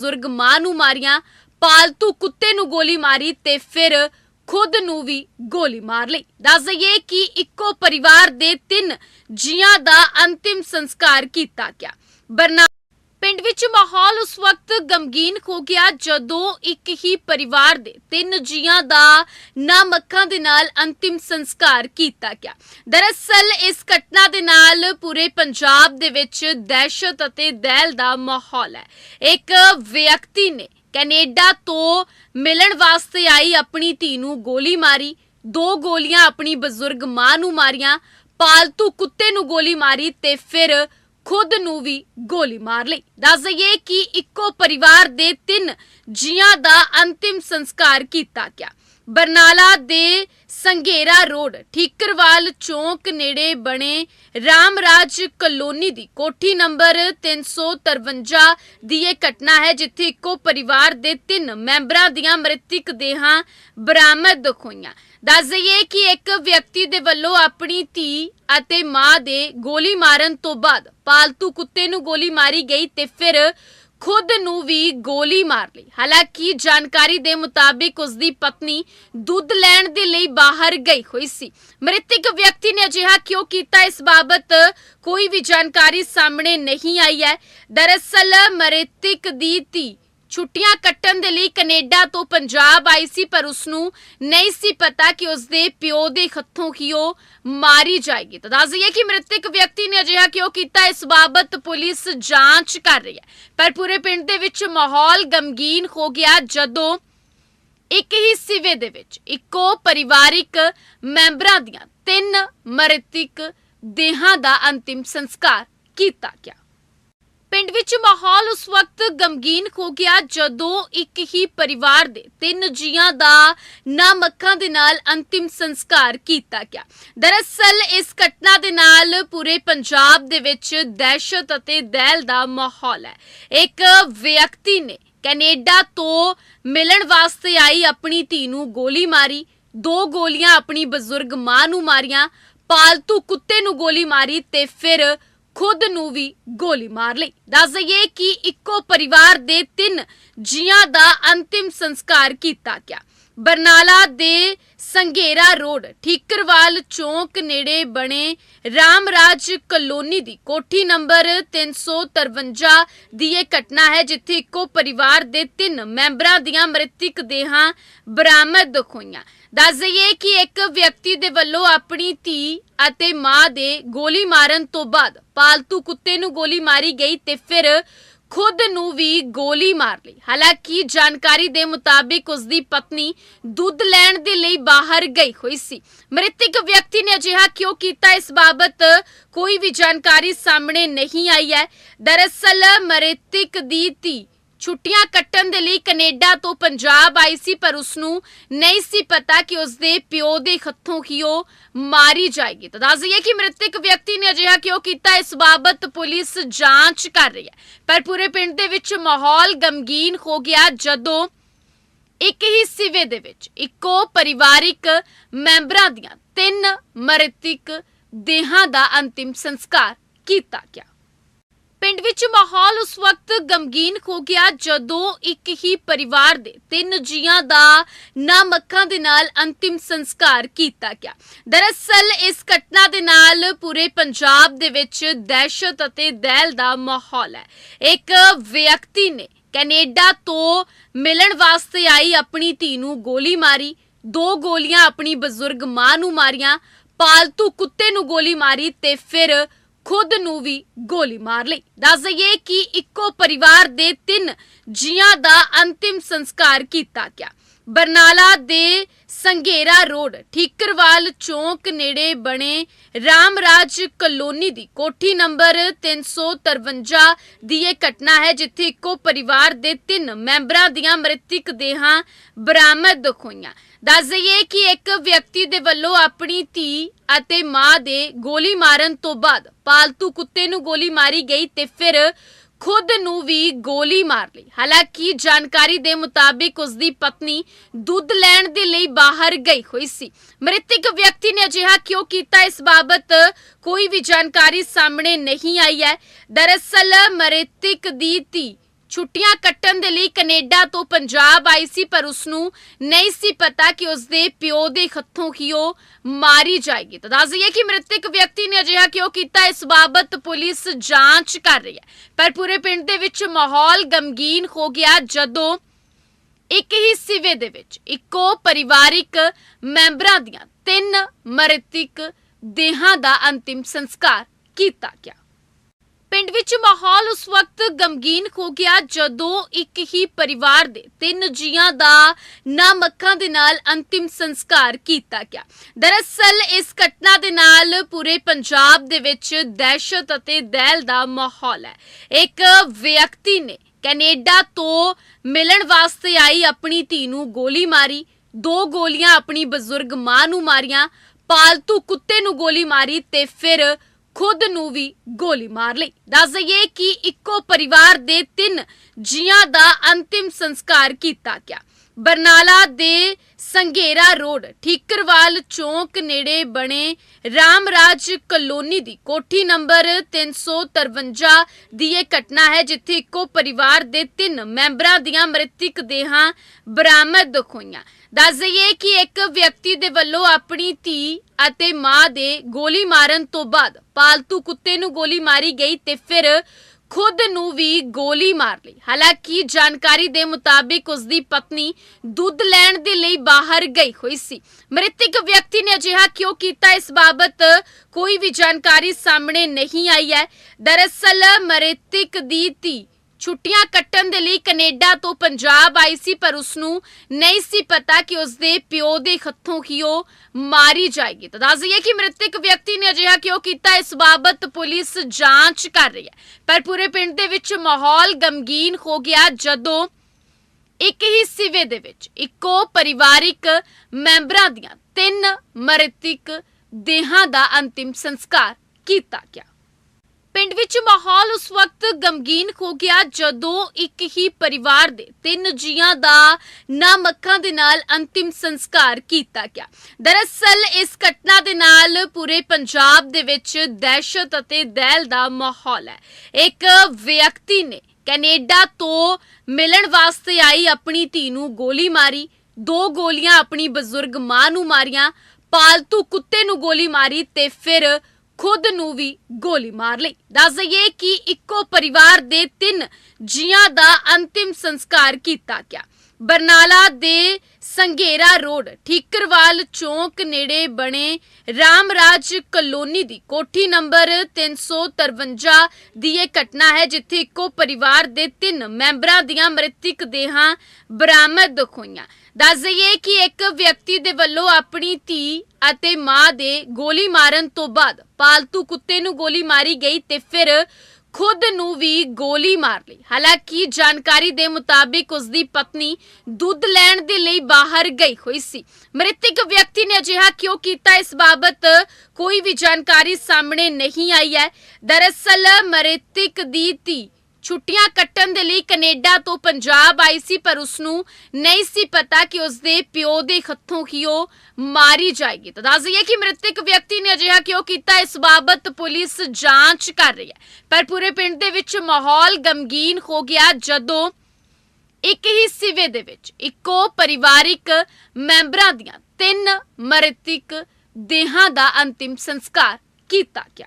ਬਜ਼ੁਰਗ ਮਾਂ ਨੂੰ ਮਾਰੀਆਂ, ਪਾਲਤੂ ਕੁੱਤੇ ਨੂੰ ਗੋਲੀ ਮਾਰੀ ਤੇ ਫਿਰ ਖੁਦ ਨੂੰ ਵੀ ਗੋਲੀ ਮਾਰ ਲਈ। ਦੱਸ ਦਈਏ ਕਿ ਇੱਕੋ ਪਰਿਵਾਰ ਦੇ ਤਿੰਨ ਜੀਆਂ ਦਾ ਅੰਤਿਮ ਸੰਸਕਾਰ ਕੀਤਾ ਗਿਆ। ਬਰਨਾ ਪਿੰਡ ਵਿੱਚ ਮਾਹੌਲ ਉਸ ਵਕਤ ਗਮਗੀਨ ਹੋ ਗਿਆ ਜਦੋਂ ਇੱਕ ਹੀ ਪਰਿਵਾਰ ਦੇ ਤਿੰਨ ਜੀਆਂ ਦਾ ਨਾਮ ਅੱਖਾਂ ਦੇ ਨਾਲ ਅੰਤਿਮ ਸੰਸਕਾਰ ਕੀਤਾ ਗਿਆ। ਦਰਅਸਲ, ਇਸ ਘਟਨਾ ਦੇ ਨਾਲ ਪੂਰੇ ਪੰਜਾਬ ਦੇ ਵਿੱਚ ਦਹਿਸ਼ਤ ਅਤੇ ਦਹਿਲ ਦਾ ਮਾਹੌਲ ਹੈ। ਇੱਕ ਵਿਅਕਤੀ ਨੇ ਕੈਨੇਡਾ ਤੋਂ ਮਿਲਣ ਵਾਸਤੇ ਆਈ ਆਪਣੀ ਧੀ ਨੂੰ ਗੋਲੀ ਮਾਰੀ। ਦੋ ਗੋਲੀਆਂ ਆਪਣੀ ਬਜ਼ੁਰਗ ਮਾਂ ਨੂੰ ਮਾਰੀਆਂ, ਪਾਲਤੂ ਕੁੱਤੇ ਨੂੰ ਗੋਲੀ ਮਾਰੀ ਤੇ ਫਿਰ ਖੁਦ ਨੂੰ ਵੀ ਗੋਲੀ ਮਾਰ ਲਈ। ਦੱਸ ਦਈਏ ਕਿ ਇੱਕੋ ਪਰਿਵਾਰ ਦੇ ਤਿੰਨ ਜੀਆਂ ਦਾ ਅੰਤਿਮ ਸੰਸਕਾਰ ਕੀਤਾ ਗਿਆ। ਬਰਨਾਲਾ ਦੇ ਸੰਘੇਰਾ ਰੋਡ, ਠੀਕਰਵਾਲ ਚੌਂਕ ਨੇੜੇ ਬਣੇ ਰਾਮਰਾਜ ਕਲੋਨੀ ਦੀ ਕੋਠੀ ਨੰਬਰ 353 ਦੀ ਇਹ ਘਟਨਾ ਹੈ, ਜਿੱਥੇ ਇੱਕੋ ਪਰਿਵਾਰ ਦੇ ਤਿੰਨ ਮੈਂਬਰਾਂ ਦੀਆਂ ਮ੍ਰਿਤਕ ਦੇਹਾਂ ਬਰਾਮਦ ਹੋਈਆਂ। ਦੱਸ ਦਈਏ ਕਿ ਇੱਕ ਵਿਅਕਤੀ ਦੇ ਵੱਲੋਂ ਆਪਣੀ ਧੀ ਅਤੇ ਮਾਂ ਦੇ ਗੋਲੀ ਮਾਰਨ ਤੋਂ ਬਾਅਦ ਪਾਲਤੂ ਕੁੱਤੇ ਨੂੰ ਗੋਲੀ ਮਾਰੀ ਗਈ ਤੇ ਫਿਰ ਖੁਦ ਨੂੰ ਵੀ ਗੋਲੀ ਮਾਰ ਲਈ। ਹਾਲਾਂਕਿ ਜਾਣਕਾਰੀ ਦੇ ਮੁਤਾਬਿਕ ਉਸ ਦੀ ਪਤਨੀ ਦੁੱਧ ਲੈਣ ਦੇ ਲਈ ਬਾਹਰ ਗਈ ਹੋਈ ਸੀ। ਮ੍ਰਿਤਕ ਵਿਅਕਤੀ ਨੇ ਅਜਿਹਾ ਕਿਉਂ ਕੀਤਾ ਇਸ ਬਾਬਤ ਕੋਈ ਵੀ ਜਾਣਕਾਰੀ ਸਾਹਮਣੇ ਨਹੀਂ ਆਈ ਹੈ। ਦਰਅਸਲ ਮ੍ਰਿਤਕ ਦੀ ਧੀ ਛੁੱਟੀਆਂ ਕੱਟਣ ਦੇ ਲਈ ਕੈਨੇਡਾ ਤੋਂ ਪੰਜਾਬ ਆਈ ਸੀ, ਪਰ ਉਸ ਨੂੰ ਨਹੀਂ ਸੀ ਪਤਾ ਕਿ ਉਸ ਦੇ ਪਿਓ ਦੇ ਹੱਥੋਂ ਹੀ ਉਹ ਮਾਰੀ ਜਾਏਗੀ। ਤਾਂ ਦੱਸ ਦਈਏ ਕਿ ਮ੍ਰਿਤਕ ਵਿਅਕਤੀ ਨੇ ਅਜਿਹਾ ਕਿਉਂ ਕੀਤਾ, ਇਸ ਬਾਬਤ ਪੁਲਿਸ ਜਾਂਚ ਕਰ ਰਹੀ ਹੈ। ਪਰ ਪੂਰੇ ਪਿੰਡ ਦੇ ਵਿੱਚ ਮਾਹੌਲ ਗਮਗੀਨ ਹੋ ਗਿਆ ਜਦੋਂ ਇੱਕ ਹੀ ਸਿਵੇ ਦੇ ਵਿੱਚ ਇੱਕੋ ਪਰਿਵਾਰਿਕ ਮੈਂਬਰਾਂ ਦੀਆਂ ਤਿੰਨ ਮ੍ਰਿਤਕ ਦੇਹਾਂ ਦਾ ਅੰਤਿਮ ਸੰਸਕਾਰ ਕੀਤਾ ਗਿਆ। ਪਿੰਡ ਵਿੱਚ ਮਾਹੌਲ ਉਸ ਵਕਤ ਗਮਗੀਨ ਹੋ ਗਿਆ ਜਦੋਂ ਇੱਕ ਹੀ ਪਰਿਵਾਰ ਦੇ ਤਿੰਨ ਜੀਆਂ ਦਾ ਨਾਮ ਅੱਖਾਂ ਦੇ ਨਾਲ ਅੰਤਿਮ ਸੰਸਕਾਰ ਕੀਤਾ ਗਿਆ। ਦਰਅਸਲ, ਇਸ ਘਟਨਾ ਦੇ ਨਾਲ ਪੂਰੇ ਪੰਜਾਬ ਦੇ ਵਿੱਚ ਦਹਿਸ਼ਤ ਅਤੇ ਦਹਿਲ ਦਾ ਮਾਹੌਲ ਹੈ। ਇੱਕ ਵਿਅਕਤੀ ਨੇ ਕੈਨੇਡਾ ਤੋਂ ਮਿਲਣ ਵਾਸਤੇ ਆਈ ਆਪਣੀ ਧੀ ਨੂੰ ਗੋਲੀ ਮਾਰੀ। ਦੋ ਗੋਲੀਆਂ ਆਪਣੀ ਬਜ਼ੁਰਗ ਮਾਂ ਨੂੰ ਮਾਰੀਆਂ, ਪਾਲਤੂ ਕੁੱਤੇ ਨੂੰ ਗੋਲੀ ਮਾਰੀ ਤੇ ਫਿਰ ਖੁਦ ਨੂੰ ਵੀ ਗੋਲੀ ਮਾਰ ਲਈ। ਦੱਸ ਦਈਏ ਕਿ ਇੱਕੋ ਪਰਿਵਾਰ ਦੇ ਤਿੰਨ ਜੀਆਂ ਦਾ ਅੰਤਿਮ ਸੰਸਕਾਰ ਕੀਤਾ ਗਿਆ। ਬਰਨਾਲਾ ਦੇ ਸੰਘੇਰਾ ਰੋਡ, ਠੀਕਰਵਾਲ ਚੌਂਕ ਨੇੜੇ ਬਣੇ ਰਾਮਰਾਜ ਕਲੋਨੀ ਦੀ ਕੋਠੀ ਨੰਬਰ 353 ਦੀ ਇਹ ਘਟਨਾ ਹੈ, ਜਿੱਥੇ ਇੱਕੋ ਪਰਿਵਾਰ ਦੇ ਤਿੰਨ ਮੈਂਬਰਾਂ ਦੀਆਂ ਮ੍ਰਿਤਕ ਦੇਹਾਂ ਬਰਾਮਦ ਹੋਈਆਂ। ਦੱਸ ਦਈਏ ਕਿ ਇੱਕ ਵਿਅਕਤੀ ਦੇ ਵੱਲੋਂ ਆਪਣੀ ਧੀ ਅਤੇ ਮਾਂ ਦੇ ਗੋਲੀ ਮਾਰਨ ਤੋਂ ਬਾਅਦ ਪਾਲਤੂ ਕੁੱਤੇ ਨੂੰ ਗੋਲੀ ਮਾਰੀ ਗਈ ਤੇ ਫਿਰ ਖੁਦ ਨੂੰ ਵੀ ਗੋਲੀ ਮਾਰ ਲਈ। ਹਾਲਾਂਕਿ ਜਾਣਕਾਰੀ ਦੇ ਮੁਤਾਬਿਕ ਉਸ ਦੀ ਪਤਨੀ ਦੁੱਧ ਲੈਣ ਦੇ ਲਈ ਬਾਹਰ ਗਈ ਹੋਈ ਸੀ। ਮ੍ਰਿਤਕ ਵਿਅਕਤੀ ਨੇ ਅਜਿਹਾ ਕਿਉਂ ਕੀਤਾ, ਇਸ ਬਾਬਤ ਕੋਈ ਵੀ ਜਾਣਕਾਰੀ ਸਾਹਮਣੇ ਨਹੀਂ ਆਈ ਹੈ। ਦਰਅਸਲ ਮ੍ਰਿਤਕ ਦੀ ਧੀ ਛੁੱਟੀਆਂ ਕੱਟਣ ਦੇ ਲਈ ਕੈਨੇਡਾ ਤੋਂ ਪੰਜਾਬ ਆਈ ਸੀ, ਪਰ ਉਸ ਨੂੰ ਨਹੀਂ ਸੀ ਪਤਾ ਕਿ ਉਸ ਦੇ ਪਿਓ ਦੇ ਹੱਥੋਂ ਹੀ ਉਹ ਮਾਰੀ ਜਾਏਗੀ। ਤਾਂ ਦੱਸ ਦਈਏ ਕਿ ਮ੍ਰਿਤਕ ਵਿਅਕਤੀ ਨੇ ਅਜਿਹਾ ਕਿਉਂ ਕੀਤਾ, ਇਸ ਬਾਬਤ ਪੁਲਿਸ ਜਾਂਚ ਕਰ ਰਹੀ ਹੈ। ਪਰ ਪੂਰੇ ਪਿੰਡ ਦੇ ਵਿੱਚ ਮਾਹੌਲ ਗਮਗੀਨ ਹੋ ਗਿਆ ਜਦੋਂ ਇੱਕ ਹੀ ਸਿਵੇ ਦੇ ਵਿੱਚ ਇੱਕੋ ਪਰਿਵਾਰਿਕ ਮੈਂਬਰਾਂ ਦੀਆਂ ਤਿੰਨ ਮ੍ਰਿਤਕ ਦੇਹਾਂ ਦਾ ਅੰਤਿਮ ਸੰਸਕਾਰ ਕੀਤਾ ਗਿਆ। ਪਿੰਡ ਵਿੱਚ ਮਾਹੌਲ ਉਸ ਵਕਤ ਗਮਗੀਨ ਹੋ ਗਿਆ ਜਦੋਂ ਇੱਕ ਹੀ ਪਰਿਵਾਰ ਦੇ ਤਿੰਨ ਜੀਆਂ ਦਾ ਨਾਮ ਅੱਖਾਂ ਦੇ ਨਾਲ ਅੰਤਿਮ ਸੰਸਕਾਰ ਕੀਤਾ ਗਿਆ। ਦਰਅਸਲ, ਇਸ ਘਟਨਾ ਦੇ ਨਾਲ ਪੂਰੇ ਪੰਜਾਬ ਦੇ ਵਿੱਚ ਦਹਿਸ਼ਤ ਅਤੇ ਦਹਿਲ ਦਾ ਮਾਹੌਲ ਹੈ। ਇੱਕ ਵਿਅਕਤੀ ਨੇ ਕੈਨੇਡਾ ਤੋਂ ਮਿਲਣ ਵਾਸਤੇ ਆਈ ਆਪਣੀ ਧੀ ਨੂੰ ਗੋਲੀ ਮਾਰੀ। ਦੋ ਗੋਲੀਆਂ ਆਪਣੀ ਬਜ਼ੁਰਗ ਮਾਂ ਨੂੰ ਮਾਰੀਆਂ, ਪਾਲਤੂ ਕੁੱਤੇ ਨੂੰ ਗੋਲੀ ਮਾਰੀ ਤੇ ਫਿਰ ਖੁਦ ਨੂੰ ਵੀ ਗੋਲੀ ਮਾਰ ਲਈ। ਦੱਸ ਦਈਏ ਕਿ ਇੱਕੋ ਪਰਿਵਾਰ ਦੇ ਤਿੰਨ ਜੀਆਂ ਦਾ ਅੰਤਿਮ ਸੰਸਕਾਰ ਕੀਤਾ ਗਿਆ। ਬਰਨਾਲਾ ਦੇ ਸੰਘੇਰਾ ਰੋਡ, ਠੀਕਰਵਾਲ ਚੌਂਕ ਨੇੜੇ ਬਣੇ ਰਾਮਰਾਜ ਕਲੋਨੀ ਦੀ ਕੋਠੀ ਨੰਬਰ 353 ਦੀ ਇਹ ਘਟਨਾ ਹੈ, ਜਿੱਥੇ ਇੱਕੋ ਪਰਿਵਾਰ ਦੇ ਤਿੰਨ ਮੈਂਬਰਾਂ ਦੀਆਂ ਮ੍ਰਿਤਕ ਦੇਹਾਂ ਬਰਾਮਦ ਹੋਈਆਂ। ਦੱਸ ਦਈਏ ਕਿ ਇੱਕ ਵਿਅਕਤੀ ਦੇ ਵੱਲੋਂ ਆਪਣੀ ਧੀ ਅਤੇ ਮਾਂ ਦੇ ਗੋਲੀ ਮਾਰਨ ਤੋਂ ਬਾਅਦ ਪਾਲਤੂ ਕੁੱਤੇ ਨੂੰ ਗੋਲੀ ਮਾਰੀ ਗਈ ਤੇ ਫਿਰ ਖੁਦ ਨੂੰ ਵੀ ਗੋਲੀ ਮਾਰ ਲਈ। ਹਾਲਾਂਕਿ ਜਾਣਕਾਰੀ ਦੇ ਮੁਤਾਬਿਕ ਉਸ ਦੀ ਪਤਨੀ ਦੁੱਧ ਲੈਣ ਦੇ ਲਈ ਬਾਹਰ ਗਈ ਹੋਈ ਸੀ। ਮ੍ਰਿਤਕ ਵਿਅਕਤੀ ਨੇ ਅਜਿਹਾ ਕਿਉਂ ਕੀਤਾ, ਇਸ ਬਾਬਤ ਕੋਈ ਵੀ ਜਾਣਕਾਰੀ ਸਾਹਮਣੇ ਨਹੀਂ ਆਈ ਹੈ। ਦਰਅਸਲ ਮ੍ਰਿਤਕ ਦੀ ਧੀ ਛੁੱਟੀਆਂ ਕੱਟਣ ਦੇ ਲਈ ਕੈਨੇਡਾ ਤੋਂ ਪੰਜਾਬ ਆਈ ਸੀ, ਪਰ ਉਸ ਨੂੰ ਨਹੀਂ ਸੀ ਪਤਾ ਕਿ ਉਸ ਦੇ ਪਿਓ ਦੇ ਹੱਥੋਂ ਹੀ ਉਹ ਮਾਰੀ ਜਾਏਗੀ। ਤਾਂ ਦੱਸ ਦਈਏ ਕਿ ਮ੍ਰਿਤਕ ਵਿਅਕਤੀ ਨੇ ਅਜਿਹਾ ਕਿਉਂ ਕੀਤਾ, ਇਸ ਬਾਬਤ ਪੁਲਿਸ ਜਾਂਚ ਕਰ ਰਹੀ ਹੈ। ਪਰ ਪੂਰੇ ਪਿੰਡ ਦੇ ਵਿੱਚ ਮਾਹੌਲ ਗਮਗੀਨ ਹੋ ਗਿਆ ਜਦੋਂ ਇੱਕ ਹੀ ਸਿਵੇ ਦੇ ਵਿੱਚ ਇੱਕੋ ਪਰਿਵਾਰਿਕ ਮੈਂਬਰਾਂ ਦੀਆਂ ਤਿੰਨ ਮ੍ਰਿਤਕ ਦੇਹਾਂ ਦਾ ਅੰਤਿਮ ਸੰਸਕਾਰ ਕੀਤਾ ਗਿਆ। ਪਿੰਡ ਵਿੱਚ ਮਾਹੌਲ ਉਸ ਵਕਤ ਗਮਗੀਨ ਹੋ ਗਿਆ ਜਦੋਂ ਇੱਕ ਹੀ ਪਰਿਵਾਰ ਦੇ ਤਿੰਨ ਜੀਆਂ ਦਾ ਨਾਮ ਅੱਖਾਂ ਦੇ ਨਾਲ ਅੰਤਿਮ ਸੰਸਕਾਰ ਕੀਤਾ ਗਿਆ। ਦਰਅਸਲ, ਇਸ ਘਟਨਾ ਦੇ ਨਾਲ ਪੂਰੇ ਪੰਜਾਬ ਦੇ ਵਿੱਚ ਦਹਿਸ਼ਤ ਅਤੇ ਦਹਿਲ ਦਾ ਮਾਹੌਲ ਹੈ। ਇੱਕ ਵਿਅਕਤੀ ਨੇ ਕੈਨੇਡਾ ਤੋਂ ਮਿਲਣ ਵਾਸਤੇ ਆਈ ਆਪਣੀ ਧੀ ਨੂੰ ਗੋਲੀ ਮਾਰੀ। ਦੋ ਗੋਲੀਆਂ ਆਪਣੀ ਬਜ਼ੁਰਗ ਮਾਂ ਨੂੰ ਮਾਰੀਆਂ, ਪਾਲਤੂ ਕੁੱਤੇ ਨੂੰ ਗੋਲੀ ਮਾਰੀ ਤੇ ਫਿਰ ਖੁਦ ਨੂੰ ਵੀ ਗੋਲੀ ਮਾਰ ਲਈ। ਦੱਸ ਦਈਏ ਕਿ ਇੱਕੋ ਪਰਿਵਾਰ ਦੇ ਤਿੰਨ ਜੀਆਂ ਦਾ ਅੰਤਿਮ ਸੰਸਕਾਰ ਕੀਤਾ ਗਿਆ। ਬਰਨਾਲਾ ਦੇ ਸੰਘੇਰਾ ਰੋਡ, ਠੀਕਰਵਾਲ ਚੌਂਕ ਨੇੜੇ ਬਣੇ ਰਾਮਰਾਜ ਕਲੋਨੀ ਦੀ ਕੋਠੀ ਨੰਬਰ 353 ਦੀ ਇਹ ਘਟਨਾ ਹੈ, ਜਿੱਥੇ ਇੱਕੋ ਪਰਿਵਾਰ ਦੇ ਤਿੰਨ ਮੈਂਬਰਾਂ ਦੀਆਂ ਮ੍ਰਿਤਕ ਦੇਹਾਂ ਬਰਾਮਦ ਹੋਈਆਂ। ਦੱਸ ਦਈਏ ਕਿ ਇੱਕ ਵਿਅਕਤੀ ਦੇ ਵੱਲੋਂ ਆਪਣੀ ਧੀ ਅਤੇ ਮਾਂ ਦੇ ਗੋਲੀ ਮਾਰਨ ਤੋਂ ਬਾਅਦ ਪਾਲਤੂ ਕੁੱਤੇ ਨੂੰ ਗੋਲੀ ਮਾਰੀ ਗਈ ਤੇ ਫਿਰ ਖੁਦ ਨੂੰ ਵੀ ਗੋਲੀ ਮਾਰ ਲਈ। ਹਾਲਾਂਕਿ ਜਾਣਕਾਰੀ ਦੇ ਮੁਤਾਬਿਕ ਉਸ ਦੀ ਪਤਨੀ ਦੁੱਧ ਲੈਣ ਦੇ ਲਈ ਬਾਹਰ ਗਈ ਹੋਈ ਸੀ। ਮ੍ਰਿਤਕ ਵਿਅਕਤੀ ਨੇ ਅਜਿਹਾ ਕਿਉਂ ਕੀਤਾ ਇਸ ਬਾਬਤ ਕੋਈ ਵੀ ਜਾਣਕਾਰੀ ਸਾਹਮਣੇ ਨਹੀਂ ਆਈ ਹੈ। ਦਰਅਸਲ ਮ੍ਰਿਤਕ ਦੀ ਧੀ ਛੁੱਟੀਆਂ ਕੱਟਣ ਦੇ ਲਈ ਕੈਨੇਡਾ ਤੋਂ ਪੰਜਾਬ ਆਈ ਸੀ, ਪਰ ਉਸ ਨੂੰ ਨਹੀਂ ਸੀ ਪਤਾ ਕਿ ਉਸ ਦੇ ਪਿਓ ਦੇ ਹੱਥੋਂ ਹੀ ਉਹ ਮਾਰੀ ਜਾਏਗੀ। ਤਾਂ ਦੱਸ ਦਈਏ ਕਿ ਮ੍ਰਿਤਕ ਵਿਅਕਤੀ ਨੇ ਅਜਿਹਾ ਕਿਉਂ ਕੀਤਾ, ਇਸ ਬਾਬਤ ਪੁਲਿਸ ਜਾਂਚ ਕਰ ਰਹੀ ਹੈ। ਪਰ ਪੂਰੇ ਪਿੰਡ ਦੇ ਵਿੱਚ ਮਾਹੌਲ ਗਮਗੀਨ ਹੋ ਗਿਆ ਜਦੋਂ ਇੱਕ ਹੀ ਸਿਵੇ ਦੇ ਵਿੱਚ ਇੱਕੋ ਪਰਿਵਾਰਿਕ ਮੈਂਬਰਾਂ ਦੀਆਂ ਤਿੰਨ ਮ੍ਰਿਤਕ ਦੇਹਾਂ ਦਾ ਅੰਤਿਮ ਸੰਸਕਾਰ ਕੀਤਾ ਗਿਆ। ਪਿੰਡ ਵਿੱਚ ਮਾਹੌਲ ਉਸ ਵਕਤ ਗਮਗੀਨ ਹੋ ਗਿਆ ਜਦੋਂ ਇੱਕ ਹੀ ਪਰਿਵਾਰ ਦੇ ਤਿੰਨ ਜੀਆਂ ਦਾ ਨਾਮ ਅੱਖਾਂ ਦੇ ਨਾਲ ਅੰਤਿਮ ਸੰਸਕਾਰ ਕੀਤਾ ਗਿਆ। ਦਰਅਸਲ, ਇਸ ਘਟਨਾ ਦੇ ਨਾਲ ਪੂਰੇ ਪੰਜਾਬ ਦੇ ਵਿੱਚ ਦਹਿਸ਼ਤ ਅਤੇ ਦਹਿਲ ਦਾ ਮਾਹੌਲ ਹੈ। ਇੱਕ ਵਿਅਕਤੀ ਨੇ ਕੈਨੇਡਾ ਤੋਂ ਮਿਲਣ ਵਾਸਤੇ ਆਈ ਆਪਣੀ ਧੀ ਨੂੰ ਗੋਲੀ ਮਾਰੀ। ਦੋ ਗੋਲੀਆਂ ਆਪਣੀ ਬਜ਼ੁਰਗ ਮਾਂ ਨੂੰ ਮਾਰੀਆਂ, ਪਾਲਤੂ ਕੁੱਤੇ ਨੂੰ ਗੋਲੀ ਮਾਰੀ ਤੇ ਫਿਰ ਖੁਦ ਨੂੰ ਵੀ ਗੋਲੀ ਮਾਰ ਲਈ। ਦੱਸ ਦਈਏ ਕਿ ਇੱਕੋ ਪਰਿਵਾਰ ਦੇ ਤਿੰਨ ਜੀਆਂ ਦਾ ਅੰਤਿਮ ਸੰਸਕਾਰ ਕੀਤਾ ਗਿਆ। ਬਰਨਾਲਾ ਦੇ ਸੰਘੇਰਾ ਰੋਡ, ਠੀਕਰਵਾਲ ਚੌਂਕ ਨੇੜੇ ਬਣੇ ਰਾਮਰਾਜ ਕਲੋਨੀ ਦੀ ਕੋਠੀ ਨੰਬਰ 353 ਦੀ ਇਹ ਘਟਨਾ ਹੈ, ਜਿੱਥੇ ਇੱਕੋ ਪਰਿਵਾਰ ਦੇ ਤਿੰਨ ਮੈਂਬਰਾਂ ਦੀਆਂ ਮ੍ਰਿਤਕ ਦੇਹਾਂ ਬਰਾਮਦ ਹੋਈਆਂ। ਦੱਸ ਦਈਏ ਕਿ ਇੱਕ ਵਿਅਕਤੀ ਦੇ ਵੱਲੋਂ ਆਪਣੀ ਧੀ ਅਤੇ ਮਾਂ ਦੇ ਗੋਲੀ ਮਾਰਨ ਤੋਂ ਬਾਅਦ ਪਾਲਤੂ ਕੁੱਤੇ ਨੂੰ ਗੋਲੀ ਮਾਰੀ ਗਈ ਤੇ ਫਿਰ ਖੁਦ ਨੂੰ ਵੀ ਗੋਲੀ ਮਾਰ ਲਈ। ਹਾਲਾਂਕਿ ਜਾਣਕਾਰੀ ਦੇ ਮੁਤਾਬਿਕ ਉਸ ਦੀ ਪਤਨੀ ਦੁੱਧ ਲੈਣ ਦੇ ਲਈ ਬਾਹਰ ਗਈ ਹੋਈ ਸੀ। ਮ੍ਰਿਤਕ ਵਿਅਕਤੀ ਨੇ ਅਜਿਹਾ ਕਿਉਂ ਕੀਤਾ, ਇਸ ਬਾਬਤ ਕੋਈ ਵੀ ਜਾਣਕਾਰੀ ਸਾਹਮਣੇ ਨਹੀਂ ਆਈ ਹੈ। ਦਰਅਸਲ ਮ੍ਰਿਤਕ ਦੀ ਧੀ ਛੁੱਟੀਆਂ ਕੱਟਣ ਦੇ ਲਈ ਕੈਨੇਡਾ ਤੋਂ ਪੰਜਾਬ ਆਈ ਸੀ, ਪਰ ਉਸ ਨੂੰ ਨਹੀਂ ਸੀ ਪਤਾ ਕਿ ਉਸ ਦੇ ਪਿਓ ਦੇ ਹੱਥੋਂ ਹੀ ਉਹ ਮਾਰੀ ਜਾਏਗੀ। ਤਾਂ ਦੱਸ ਦਈਏ ਕਿ ਮ੍ਰਿਤਕ ਵਿਅਕਤੀ ਨੇ ਅਜਿਹਾ ਕਿਉਂ ਕੀਤਾ, ਇਸ ਬਾਬਤ ਪੁਲਿਸ ਜਾਂਚ ਕਰ ਰਹੀ ਹੈ। ਪਰ ਪੂਰੇ ਪਿੰਡ ਦੇ ਵਿੱਚ ਮਾਹੌਲ ਗਮਗੀਨ ਹੋ ਗਿਆ, ਜਦੋਂ ਇੱਕ ਹੀ ਸਿਵੇ ਦੇ ਵਿੱਚ ਇੱਕੋ ਪਰਿਵਾਰਿਕ ਮੈਂਬਰਾਂ ਦੀਆਂ ਤਿੰਨ ਮ੍ਰਿਤਕ ਦੇਹਾਂ ਦਾ ਅੰਤਿਮ ਸੰਸਕਾਰ ਕੀਤਾ ਗਿਆ।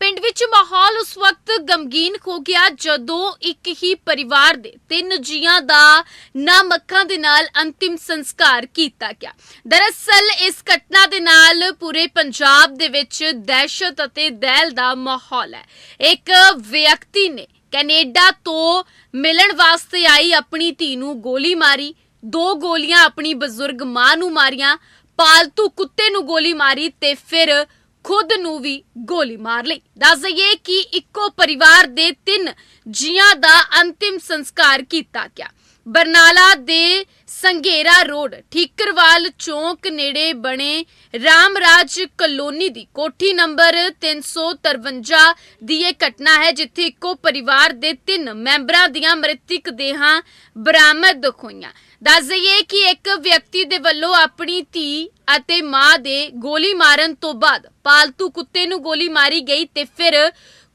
ਪਿੰਡ ਵਿੱਚ ਮਾਹੌਲ ਉਸ ਵਕਤ ਗਮਗੀਨ ਹੋ ਗਿਆ ਜਦੋਂ ਇੱਕ ਹੀ ਪਰਿਵਾਰ ਦੇ ਤਿੰਨ ਜੀਆਂ ਦਾ ਨਾਮ ਅੱਖਾਂ ਦੇ ਨਾਲ ਅੰਤਿਮ ਸੰਸਕਾਰ ਕੀਤਾ ਗਿਆ। ਦਰਅਸਲ, ਇਸ ਘਟਨਾ ਦੇ ਨਾਲ ਪੂਰੇ ਪੰਜਾਬ ਦੇ ਵਿੱਚ ਦਹਿਸ਼ਤ ਅਤੇ ਦਹਿਲ ਦਾ ਮਾਹੌਲ ਹੈ। ਇੱਕ ਵਿਅਕਤੀ ਨੇ ਕੈਨੇਡਾ ਤੋਂ ਮਿਲਣ ਵਾਸਤੇ ਆਈ ਆਪਣੀ ਧੀ ਨੂੰ ਗੋਲੀ ਮਾਰੀ। ਦੋ ਗੋਲੀਆਂ ਆਪਣੀ ਬਜ਼ੁਰਗ ਮਾਂ ਨੂੰ ਮਾਰੀਆਂ, ਪਾਲਤੂ ਕੁੱਤੇ ਨੂੰ ਗੋਲੀ ਮਾਰੀ ਤੇ ਫਿਰ ਖੁਦ ਨੂੰ ਵੀ ਗੋਲੀ ਮਾਰ ਲਈ। ਦੱਸ ਦਈਏ ਕਿ ਇੱਕੋ ਪਰਿਵਾਰ ਦੇ ਤਿੰਨ ਜੀਆਂ ਦਾ ਅੰਤਿਮ ਸੰਸਕਾਰ ਕੀਤਾ ਗਿਆ। ਬਰਨਾਲਾ ਦੇ ਸੰਘੇਰਾ ਰੋਡ, ਠੀਕਰਵਾਲ ਚੌਂਕ ਨੇੜੇ ਬਣੇ ਰਾਮਰਾਜ ਕਲੋਨੀ ਦੀ ਕੋਠੀ ਨੰਬਰ 353 ਦੀ ਇਹ ਘਟਨਾ ਹੈ, ਜਿੱਥੇ ਇੱਕੋ ਪਰਿਵਾਰ ਦੇ ਤਿੰਨ ਮੈਂਬਰਾਂ ਦੀਆਂ ਮ੍ਰਿਤਕ ਦੇਹਾਂ ਬਰਾਮਦ ਹੋਈਆਂ। ਦੱਸ ਦਈਏ ਕਿ ਇੱਕ ਵਿਅਕਤੀ ਦੇ ਵੱਲੋਂ ਆਪਣੀ ਧੀ ਅਤੇ ਮਾਂ ਦੇ ਗੋਲੀ ਮਾਰਨ ਤੋਂ ਬਾਅਦ ਪਾਲਤੂ ਕੁੱਤੇ ਨੂੰ ਗੋਲੀ ਮਾਰੀ ਗਈ ਤੇ ਫਿਰ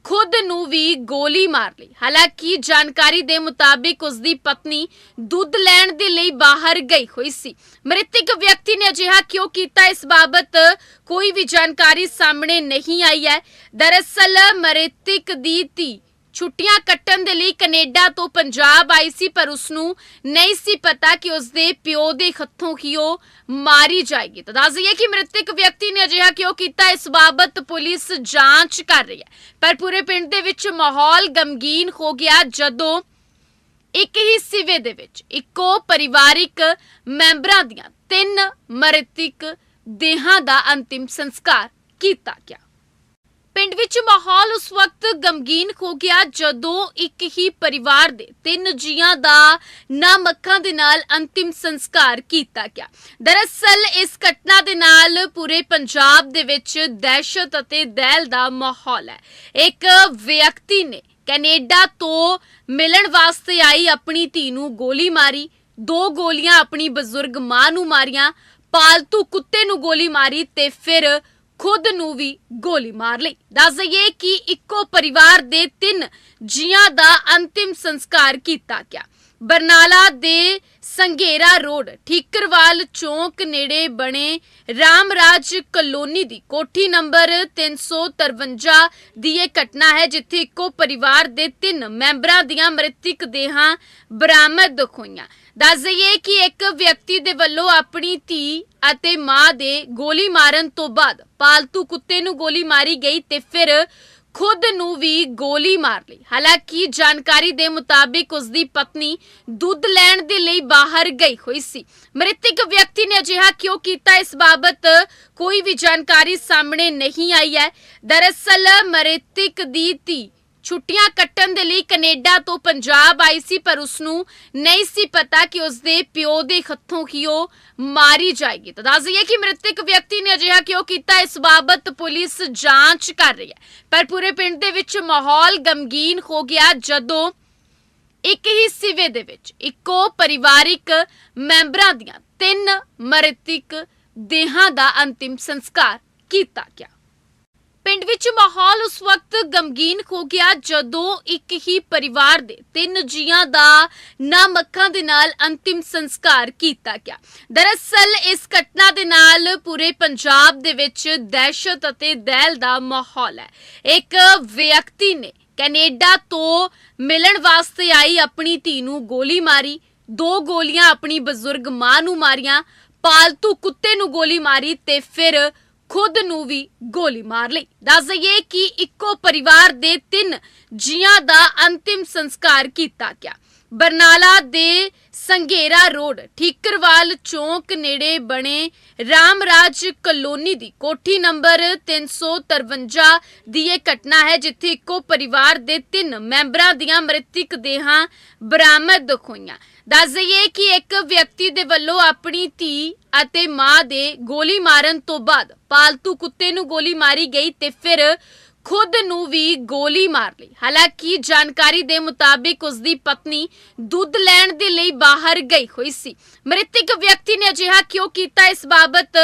ਖੁਦ ਨੂੰ ਵੀ ਗੋਲੀ ਮਾਰ ਲਈ। ਹਾਲਾਂਕਿ ਜਾਣਕਾਰੀ ਦੇ ਮੁਤਾਬਿਕ ਉਸ ਦੀ ਪਤਨੀ ਦੁੱਧ ਲੈਣ ਦੇ ਲਈ ਬਾਹਰ ਗਈ ਹੋਈ ਸੀ। ਮ੍ਰਿਤਕ ਵਿਅਕਤੀ ਨੇ ਅਜਿਹਾ ਕਿਉਂ ਕੀਤਾ ਇਸ ਬਾਬਤ ਕੋਈ ਵੀ ਜਾਣਕਾਰੀ ਸਾਹਮਣੇ ਨਹੀਂ ਆਈ ਹੈ। ਦਰਅਸਲ ਮ੍ਰਿਤਕ ਦੀ ਧੀ ਛੁੱਟੀਆਂ ਕੱਟਣ ਦੇ ਲਈ ਕੈਨੇਡਾ ਤੋਂ ਪੰਜਾਬ ਆਈ ਸੀ, ਪਰ ਉਸ ਨੂੰ ਨਹੀਂ ਸੀ ਪਤਾ ਕਿ ਉਸ ਦੇ ਪਿਓ ਦੇ ਹੱਥੋਂ ਹੀ ਉਹ ਮਾਰੀ ਜਾਏਗੀ। ਤਾਂ ਦੱਸ ਦਈਏ ਕਿ ਮ੍ਰਿਤਕ ਵਿਅਕਤੀ ਨੇ ਅਜਿਹਾ ਕਿਉਂ ਕੀਤਾ, ਇਸ ਬਾਬਤ ਪੁਲਿਸ ਜਾਂਚ ਕਰ ਰਹੀ ਹੈ। ਪਰ ਪੂਰੇ ਪਿੰਡ ਦੇ ਵਿੱਚ ਮਾਹੌਲ ਗਮਗੀਨ ਹੋ ਗਿਆ, ਜਦੋਂ ਇੱਕ ਹੀ ਸਿਵੇ ਦੇ ਵਿੱਚ ਇੱਕੋ ਪਰਿਵਾਰਿਕ ਮੈਂਬਰਾਂ ਦੀਆਂ ਤਿੰਨ ਮ੍ਰਿਤਕ ਦੇਹਾਂ ਦਾ ਅੰਤਿਮ ਸੰਸਕਾਰ ਕੀਤਾ ਗਿਆ। ਪਿੰਡ ਵਿੱਚ ਮਾਹੌਲ ਉਸ ਵਕਤ ਗਮਗੀਨ ਹੋ ਗਿਆ ਜਦੋਂ ਇੱਕ ਹੀ ਪਰਿਵਾਰ ਦੇ ਤਿੰਨ ਜੀਆਂ ਦਾ ਨਾਮ ਅੱਖਾਂ ਦੇ ਨਾਲ ਅੰਤਿਮ ਸੰਸਕਾਰ ਕੀਤਾ ਗਿਆ। ਦਰਅਸਲ, ਇਸ ਘਟਨਾ ਦੇ ਨਾਲ ਪੂਰੇ ਪੰਜਾਬ ਦੇ ਵਿੱਚ ਦਹਿਸ਼ਤ ਅਤੇ ਦਹਿਲ ਦਾ ਮਾਹੌਲ ਹੈ। ਇੱਕ ਵਿਅਕਤੀ ਨੇ ਕੈਨੇਡਾ ਤੋਂ ਮਿਲਣ ਵਾਸਤੇ ਆਈ ਆਪਣੀ ਧੀ ਨੂੰ ਗੋਲੀ ਮਾਰੀ। ਦੋ ਗੋਲੀਆਂ ਆਪਣੀ ਬਜ਼ੁਰਗ ਮਾਂ ਨੂੰ ਮਾਰੀਆਂ, ਪਾਲਤੂ ਕੁੱਤੇ ਨੂੰ ਗੋਲੀ ਮਾਰੀ ਤੇ ਫਿਰ ਖੁਦ ਨੂੰ ਵੀ ਗੋਲੀ ਮਾਰ ਲਈ। ਦੱਸ ਦਈਏ ਕਿ ਇੱਕੋ ਪਰਿਵਾਰ ਦੇ ਤਿੰਨ ਜੀਆਂ ਦਾ ਅੰਤਿਮ ਸੰਸਕਾਰ ਕੀਤਾ ਗਿਆ। ਬਰਨਾਲਾ ਦੇ ਸੰਘੇਰਾ ਰੋਡ, ਠੀਕਰਵਾਲ ਚੌਂਕ ਨੇੜੇ ਬਣੇ ਰਾਮਰਾਜ ਕਲੋਨੀ ਦੀ ਕੋਠੀ ਨੰਬਰ 353 ਦੀ ਇਹ ਘਟਨਾ ਹੈ, ਜਿੱਥੇ ਇੱਕੋ ਪਰਿਵਾਰ ਦੇ ਤਿੰਨ ਮੈਂਬਰਾਂ ਦੀਆਂ ਮ੍ਰਿਤਕ ਦੇਹਾਂ ਬਰਾਮਦ ਹੋਈਆਂ। ਦੱਸ ਦਈਏ ਕਿ ਇੱਕ ਵਿਅਕਤੀ ਦੇ ਵੱਲੋਂ ਆਪਣੀ ਧੀ ਅਤੇ ਮਾਂ ਦੇ ਗੋਲੀ ਮਾਰਨ ਤੋਂ ਬਾਅਦ ਪਾਲਤੂ ਕੁੱਤੇ ਨੂੰ ਗੋਲੀ ਮਾਰੀ ਗਈ ਤੇ ਫਿਰ ਖੁਦ ਨੂੰ ਵੀ ਗੋਲੀ ਮਾਰ ਲਈ। ਹਾਲਾਂਕਿ ਜਾਣਕਾਰੀ ਦੇ ਮੁਤਾਬਿਕ ਉਸ ਦੀ ਪਤਨੀ ਦੁੱਧ ਲੈਣ ਦੇ ਲਈ ਬਾਹਰ ਗਈ ਹੋਈ ਸੀ। ਮ੍ਰਿਤਕ ਵਿਅਕਤੀ ਨੇ ਅਜਿਹਾ ਕਿਉਂ ਕੀਤਾ ਇਸ ਬਾਬਤ ਕੋਈ ਵੀ ਜਾਣਕਾਰੀ ਸਾਹਮਣੇ ਨਹੀਂ ਆਈ ਹੈ। ਦਰਅਸਲ ਮ੍ਰਿਤਕ ਦੀ ਧੀ ਛੁੱਟੀਆਂ ਕੱਟਣ ਦੇ ਲਈ ਕੈਨੇਡਾ ਤੋਂ ਪੰਜਾਬ ਆਈ ਸੀ, ਪਰ ਉਸ ਨੂੰ ਨਹੀਂ ਸੀ ਪਤਾ ਕਿ ਉਸ ਦੇ ਪਿਓ ਦੇ ਹੱਥੋਂ ਹੀ ਉਹ ਮਾਰੀ ਜਾਏਗੀ। ਤਾਂ ਦੱਸ ਦਈਏ ਕਿ ਮ੍ਰਿਤਕ ਵਿਅਕਤੀ ਨੇ ਅਜਿਹਾ ਕਿਉਂ ਕੀਤਾ, ਇਸ ਬਾਬਤ ਪੁਲਿਸ ਜਾਂਚ ਕਰ ਰਹੀ ਹੈ। ਪਰ ਪੂਰੇ ਪਿੰਡ ਦੇ ਵਿੱਚ ਮਾਹੌਲ ਗਮਗੀਨ ਹੋ ਗਿਆ, ਜਦੋਂ ਇੱਕ ਹੀ ਸਿਵੇ ਦੇ ਵਿੱਚ ਇੱਕੋ ਪਰਿਵਾਰਿਕ ਮੈਂਬਰਾਂ ਦੀਆਂ ਤਿੰਨ ਮ੍ਰਿਤਕ ਦੇਹਾਂ ਦਾ ਅੰਤਿਮ ਸੰਸਕਾਰ ਕੀਤਾ ਗਿਆ। ਪਿੰਡ ਵਿੱਚ ਮਾਹੌਲ ਉਸ ਵਕਤ ਗਮਗੀਨ ਹੋ ਗਿਆ ਜਦੋਂ ਇੱਕ ਹੀ ਪਰਿਵਾਰ ਦੇ ਤਿੰਨ ਜੀਆਂ ਦਾ ਨਾਮ ਅੱਖਾਂ ਦੇ ਨਾਲ ਅੰਤਿਮ ਸੰਸਕਾਰ ਕੀਤਾ ਗਿਆ। ਦਰਅਸਲ, ਇਸ ਘਟਨਾ ਦੇ ਨਾਲ ਪੂਰੇ ਪੰਜਾਬ ਦੇ ਵਿੱਚ ਦਹਿਸ਼ਤ ਅਤੇ ਦਹਿਲ ਦਾ ਮਾਹੌਲ ਹੈ। ਇੱਕ ਵਿਅਕਤੀ ਨੇ ਕੈਨੇਡਾ ਤੋਂ ਮਿਲਣ ਵਾਸਤੇ ਆਈ ਆਪਣੀ ਧੀ ਨੂੰ ਗੋਲੀ ਮਾਰੀ। ਦੋ ਗੋਲੀਆਂ ਆਪਣੀ ਬਜ਼ੁਰਗ ਮਾਂ ਨੂੰ ਮਾਰੀਆਂ, ਪਾਲਤੂ ਕੁੱਤੇ ਨੂੰ ਗੋਲੀ ਮਾਰੀ ਤੇ ਫਿਰ ਖੁਦ ਨੂੰ ਵੀ ਗੋਲੀ ਮਾਰ ਲਈ। ਦੱਸ ਦਈਏ ਕਿ ਇੱਕੋ ਪਰਿਵਾਰ ਦੇ ਤਿੰਨ ਜੀਆਂ ਦਾ ਅੰਤਿਮ ਸੰਸਕਾਰ ਕੀਤਾ ਗਿਆ। ਬਰਨਾਲਾ ਦੇ ਸੰਘੇਰਾ ਰੋਡ, ਠੀਕਰਵਾਲ ਚੌਂਕ ਨੇੜੇ ਬਣੇ ਰਾਮਰਾਜ ਕਲੋਨੀ ਦੀ ਕੋਠੀ ਨੰਬਰ 353 ਦੀ ਇਹ ਘਟਨਾ ਹੈ, ਜਿੱਥੇ ਇੱਕੋ ਪਰਿਵਾਰ ਦੇ ਤਿੰਨ ਮੈਂਬਰਾਂ ਦੀਆਂ ਮ੍ਰਿਤਕ ਦੇਹਾਂ ਬਰਾਮਦ ਹੋਈਆਂ। ਦੱਸ ਦਈਏ ਕਿ ਇੱਕ ਵਿਅਕਤੀ ਦੇ ਵੱਲੋਂ ਆਪਣੀ ਧੀ ਅਤੇ ਮਾਂ ਦੇ ਗੋਲੀ ਮਾਰਨ ਤੋਂ ਬਾਅਦ ਪਾਲਤੂ ਕੁੱਤੇ ਨੂੰ ਗੋਲੀ ਮਾਰੀ ਗਈ ਤੇ ਫਿਰ ਖੁਦ ਨੂੰ ਵੀ ਗੋਲੀ ਮਾਰ ਲਈ। ਹਾਲਾਂਕਿ ਜਾਣਕਾਰੀ ਦੇ ਮੁਤਾਬਿਕ ਉਸ ਦੀ ਪਤਨੀ ਦੁੱਧ ਲੈਣ ਦੇ ਲਈ ਬਾਹਰ ਗਈ ਹੋਈ ਸੀ। ਮ੍ਰਿਤਕ ਵਿਅਕਤੀ ਨੇ ਅਜਿਹਾ ਕਿਉਂ ਕੀਤਾ ਇਸ ਬਾਬਤ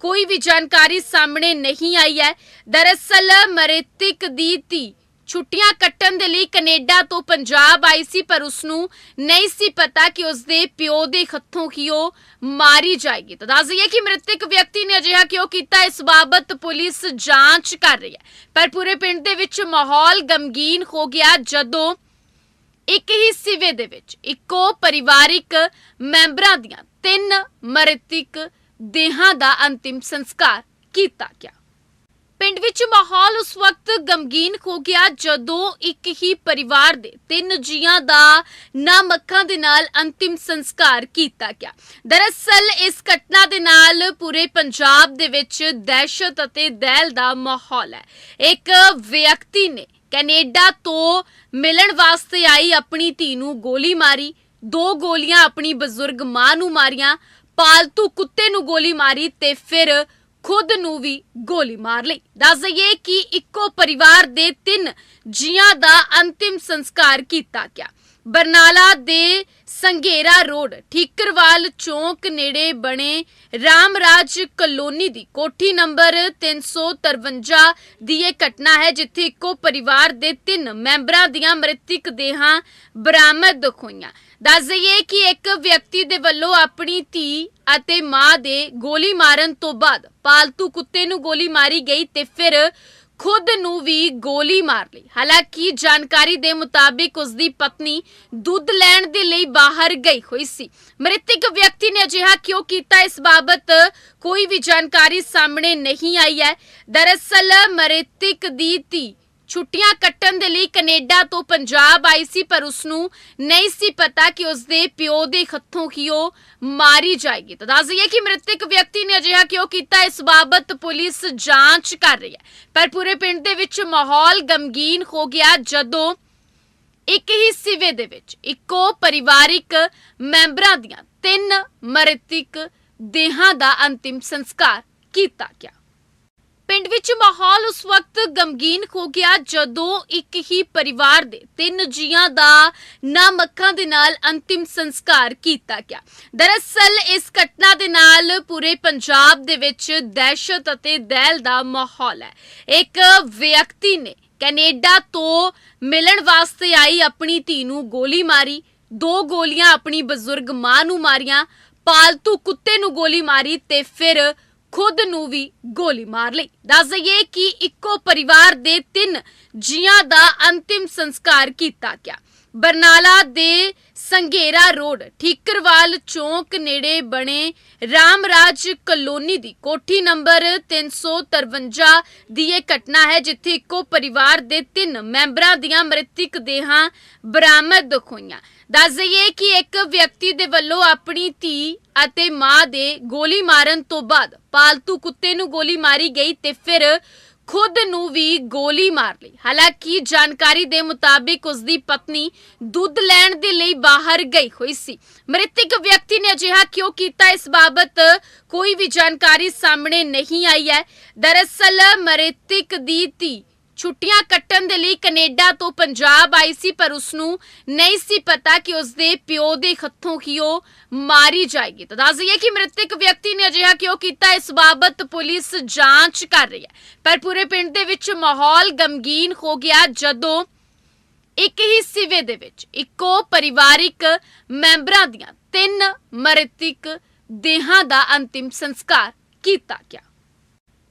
ਕੋਈ ਵੀ ਜਾਣਕਾਰੀ ਸਾਹਮਣੇ ਨਹੀਂ ਆਈ ਹੈ। ਦਰਅਸਲ ਮ੍ਰਿਤਕ ਦੀ ਧੀ ਛੁੱਟੀਆਂ ਕੱਟਣ ਦੇ ਲਈ ਕੈਨੇਡਾ ਤੋਂ ਪੰਜਾਬ ਆਈ ਸੀ, ਪਰ ਉਸ ਨੂੰ ਨਹੀਂ ਸੀ ਪਤਾ ਕਿ ਉਸ ਦੇ ਪਿਓ ਦੇ ਹੱਥੋਂ ਹੀ ਉਹ ਮਾਰੀ ਜਾਏਗੀ। ਤਾਂ ਦੱਸ ਦਈਏ ਕਿ ਮ੍ਰਿਤਕ ਵਿਅਕਤੀ ਨੇ ਅਜਿਹਾ ਕਿਉਂ ਕੀਤਾ, ਇਸ ਬਾਬਤ ਪੁਲਿਸ ਜਾਂਚ ਕਰ ਰਹੀ ਹੈ। ਪਰ ਪੂਰੇ ਪਿੰਡ ਦੇ ਵਿੱਚ ਮਾਹੌਲ ਗਮਗੀਨ ਹੋ ਗਿਆ ਜਦੋਂ ਇੱਕ ਹੀ ਸਿਵੇ ਦੇ ਵਿੱਚ ਇੱਕੋ ਪਰਿਵਾਰਿਕ ਮੈਂਬਰਾਂ ਦੀਆਂ ਤਿੰਨ ਮ੍ਰਿਤਕ ਦੇਹਾਂ ਦਾ ਅੰਤਿਮ ਸੰਸਕਾਰ ਕੀਤਾ ਗਿਆ। ਪਿੰਡ ਵਿੱਚ ਮਾਹੌਲ ਉਸ ਵਕਤ ਗਮਗੀਨ ਹੋ ਗਿਆ ਜਦੋਂ ਇੱਕ ਹੀ ਪਰਿਵਾਰ ਦੇ ਤਿੰਨ ਜੀਆਂ ਦਾ ਨਾਮ ਅੱਖਾਂ ਦੇ ਨਾਲ ਅੰਤਿਮ ਸੰਸਕਾਰ ਕੀਤਾ ਗਿਆ। ਦਰਅਸਲ, ਇਸ ਘਟਨਾ ਦੇ ਨਾਲ ਪੂਰੇ ਪੰਜਾਬ ਦੇ ਵਿੱਚ ਦਹਿਸ਼ਤ ਅਤੇ ਦਹਿਲ ਦਾ ਮਾਹੌਲ ਹੈ। ਇੱਕ ਵਿਅਕਤੀ ਨੇ ਕੈਨੇਡਾ ਤੋਂ ਮਿਲਣ ਵਾਸਤੇ ਆਈ ਆਪਣੀ ਧੀ ਨੂੰ ਗੋਲੀ ਮਾਰੀ। ਦੋ ਗੋਲੀਆਂ ਆਪਣੀ ਬਜ਼ੁਰਗ ਮਾਂ ਨੂੰ ਮਾਰੀਆਂ, ਪਾਲਤੂ ਕੁੱਤੇ ਨੂੰ ਗੋਲੀ ਮਾਰੀ ਤੇ ਫਿਰ ਖੁਦ ਨੂੰ ਵੀ ਗੋਲੀ ਮਾਰ ਲਈ। ਦੱਸ ਦਈਏ ਕਿ ਇੱਕੋ ਪਰਿਵਾਰ ਦੇ ਤਿੰਨ ਜੀਆਂ ਦਾ ਅੰਤਿਮ ਸੰਸਕਾਰ ਕੀਤਾ ਗਿਆ। ਬਰਨਾਲਾ ਦੇ ਸੰਘੇਰਾ ਰੋਡ, ਠੀਕਰਵਾਲ ਚੌਂਕ ਨੇੜੇ ਬਣੇ ਰਾਮਰਾਜ ਕਲੋਨੀ ਦੀ ਕੋਠੀ ਨੰਬਰ 353 ਦੀ ਇਹ ਘਟਨਾ ਹੈ, ਜਿੱਥੇ ਇੱਕੋ ਪਰਿਵਾਰ ਦੇ ਤਿੰਨ ਮੈਂਬਰਾਂ ਦੀਆਂ ਮ੍ਰਿਤਕ ਦੇਹਾਂ ਬਰਾਮਦ ਹੋਈਆਂ। ਦੱਸ ਦਈਏ ਕਿ ਇੱਕ ਵਿਅਕਤੀ ਦੇ ਵੱਲੋਂ ਆਪਣੀ ਧੀ ਅਤੇ ਮਾਂ ਦੇ ਗੋਲੀ ਮਾਰਨ ਤੋਂ ਬਾਅਦ ਪਾਲਤੂ ਕੁੱਤੇ ਨੂੰ ਗੋਲੀ ਮਾਰੀ ਗਈ ਤੇ ਫਿਰ ਖੁਦ ਨੂੰ ਵੀ ਗੋਲੀ ਮਾਰ ਲਈ। ਹਾਲਾਂਕਿ ਜਾਣਕਾਰੀ ਦੇ ਮੁਤਾਬਿਕ ਉਸ ਦੀ ਪਤਨੀ ਦੁੱਧ ਲੈਣ ਦੇ ਲਈ ਬਾਹਰ ਗਈ ਹੋਈ ਸੀ। ਮ੍ਰਿਤਕ ਵਿਅਕਤੀ ਨੇ ਅਜਿਹਾ ਕਿਉਂ ਕੀਤਾ ਇਸ ਬਾਬਤ ਕੋਈ ਵੀ ਜਾਣਕਾਰੀ ਸਾਹਮਣੇ ਨਹੀਂ ਆਈ ਹੈ। ਦਰਅਸਲ ਮ੍ਰਿਤਕ ਦੀ ਧੀ ਛੁੱਟੀਆਂ ਕੱਟਣ ਦੇ ਲਈ ਕੈਨੇਡਾ ਤੋਂ ਪੰਜਾਬ ਆਈ ਸੀ, ਪਰ ਉਸ ਨੂੰ ਨਹੀਂ ਸੀ ਪਤਾ ਕਿ ਉਸ ਦੇ ਪਿਓ ਦੇ ਹੱਥੋਂ ਹੀ ਉਹ ਮਾਰੀ ਜਾਏਗੀ। ਤਾਂ ਦੱਸ ਦਈਏ ਕਿ ਮ੍ਰਿਤਕ ਵਿਅਕਤੀ ਨੇ ਅਜਿਹਾ ਕਿਉਂ ਕੀਤਾ, ਇਸ ਬਾਬਤ ਪੁਲਿਸ ਜਾਂਚ ਕਰ ਰਹੀ ਹੈ। ਪਰ ਪੂਰੇ ਪਿੰਡ ਦੇ ਵਿੱਚ ਮਾਹੌਲ ਗਮਗੀਨ ਹੋ ਗਿਆ ਜਦੋਂ ਇੱਕ ਹੀ ਸਿਵੇ ਦੇ ਵਿੱਚ ਇੱਕੋ ਪਰਿਵਾਰਿਕ ਮੈਂਬਰਾਂ ਦੀਆਂ ਤਿੰਨ ਮ੍ਰਿਤਕ ਦੇਹਾਂ ਦਾ ਅੰਤਿਮ ਸੰਸਕਾਰ ਕੀਤਾ ਗਿਆ। ਪਿੰਡ ਵਿੱਚ ਮਾਹੌਲ ਉਸ ਵਕਤ ਗਮਗੀਨ ਹੋ ਗਿਆ ਜਦੋਂ ਇੱਕ ਹੀ ਪਰਿਵਾਰ ਦੇ ਤਿੰਨ ਜੀਆਂ ਦਾ ਨਾਮ ਅੱਖਾਂ ਦੇ ਨਾਲ ਅੰਤਿਮ ਸੰਸਕਾਰ ਕੀਤਾ ਗਿਆ। ਦਰਅਸਲ, ਇਸ ਘਟਨਾ ਦੇ ਨਾਲ ਪੂਰੇ ਪੰਜਾਬ ਦੇ ਵਿੱਚ ਦਹਿਸ਼ਤ ਅਤੇ ਦਹਿਲ ਦਾ ਮਾਹੌਲ ਹੈ। ਇੱਕ ਵਿਅਕਤੀ ਨੇ ਕੈਨੇਡਾ ਤੋਂ ਮਿਲਣ ਵਾਸਤੇ ਆਈ ਆਪਣੀ ਧੀ ਨੂੰ ਗੋਲੀ ਮਾਰੀ। ਦੋ ਗੋਲੀਆਂ ਆਪਣੀ ਬਜ਼ੁਰਗ ਮਾਂ ਨੂੰ ਮਾਰੀਆਂ, ਪਾਲਤੂ ਕੁੱਤੇ ਨੂੰ ਗੋਲੀ ਮਾਰੀ ਤੇ ਫਿਰ ਖੁਦ ਨੂੰ ਵੀ ਗੋਲੀ ਮਾਰ ਲਈ। ਦੱਸ ਦਈਏ ਕਿ ਇੱਕੋ ਪਰਿਵਾਰ ਦੇ ਤਿੰਨ ਜੀਆਂ ਦਾ ਅੰਤਿਮ ਸੰਸਕਾਰ ਕੀਤਾ ਗਿਆ। ਬਰਨਾਲਾ ਦੇ ਸੰਘੇਰਾ ਰੋਡ, ਠੀਕਰਵਾਲ ਚੌਂਕ ਨੇੜੇ ਬਣੇ ਰਾਮਰਾਜ ਕਲੋਨੀ ਦੀ ਕੋਠੀ ਨੰਬਰ 353 ਦੀ ਇਹ ਘਟਨਾ ਹੈ, ਜਿੱਥੇ ਇੱਕੋ ਪਰਿਵਾਰ ਦੇ ਤਿੰਨ ਮੈਂਬਰਾਂ ਦੀਆਂ ਮ੍ਰਿਤਕ ਦੇਹਾਂ ਬਰਾਮਦ ਹੋਈਆਂ। ਦੱਸ ਦਈਏ ਕਿ ਇੱਕ ਵਿਅਕਤੀ ਦੇ ਵੱਲੋਂ ਆਪਣੀ ਧੀ ਅਤੇ ਮਾਂ ਦੇ ਗੋਲੀ ਮਾਰਨ ਤੋਂ ਬਾਅਦ ਪਾਲਤੂ ਕੁੱਤੇ ਨੂੰ ਗੋਲੀ ਮਾਰੀ ਗਈ ਤੇ ਫਿਰ ਖੁਦ ਨੂੰ ਵੀ ਗੋਲੀ ਮਾਰ ਲਈ। ਹਾਲਾਂਕਿ ਜਾਣਕਾਰੀ ਦੇ ਮੁਤਾਬਿਕ ਉਸ ਦੀ ਪਤਨੀ ਦੁੱਧ ਲੈਣ ਦੇ ਲਈ ਬਾਹਰ ਗਈ ਹੋਈ ਸੀ। ਮ੍ਰਿਤਕ ਵਿਅਕਤੀ ਨੇ ਅਜਿਹਾ ਕਿਉਂ ਕੀਤਾ ਇਸ ਬਾਬਤ ਕੋਈ ਵੀ ਜਾਣਕਾਰੀ ਸਾਹਮਣੇ ਨਹੀਂ ਆਈ ਹੈ। ਦਰਅਸਲ ਮ੍ਰਿਤਕ ਦੀ ਧੀ ਛੁੱਟੀਆਂ ਕੱਟਣ ਦੇ ਲਈ ਕੈਨੇਡਾ ਤੋਂ ਪੰਜਾਬ ਆਈ ਸੀ, ਪਰ ਉਸ ਨੂੰ ਨਹੀਂ ਸੀ ਪਤਾ ਕਿ ਉਸ ਦੇ ਪਿਓ ਦੇ ਹੱਥੋਂ ਹੀ ਉਹ ਮਾਰੀ ਜਾਏਗੀ। ਤਾਂ ਦੱਸ ਦਈਏ ਕਿ ਮ੍ਰਿਤਕ ਵਿਅਕਤੀ ਨੇ ਅਜਿਹਾ ਕਿਉਂ ਕੀਤਾ, ਇਸ ਬਾਬਤ ਪੁਲਿਸ ਜਾਂਚ ਕਰ ਰਹੀ ਹੈ। ਪਰ ਪੂਰੇ ਪਿੰਡ ਦੇ ਵਿੱਚ ਮਾਹੌਲ ਗਮਗੀਨ ਹੋ ਗਿਆ ਜਦੋਂ ਇੱਕ ਹੀ ਸਿਵੇ ਦੇ ਵਿੱਚ ਇੱਕੋ ਪਰਿਵਾਰਿਕ ਮੈਂਬਰਾਂ ਦੀਆਂ ਤਿੰਨ ਮ੍ਰਿਤਕ ਦੇਹਾਂ ਦਾ ਅੰਤਿਮ ਸੰਸਕਾਰ ਕੀਤਾ ਗਿਆ।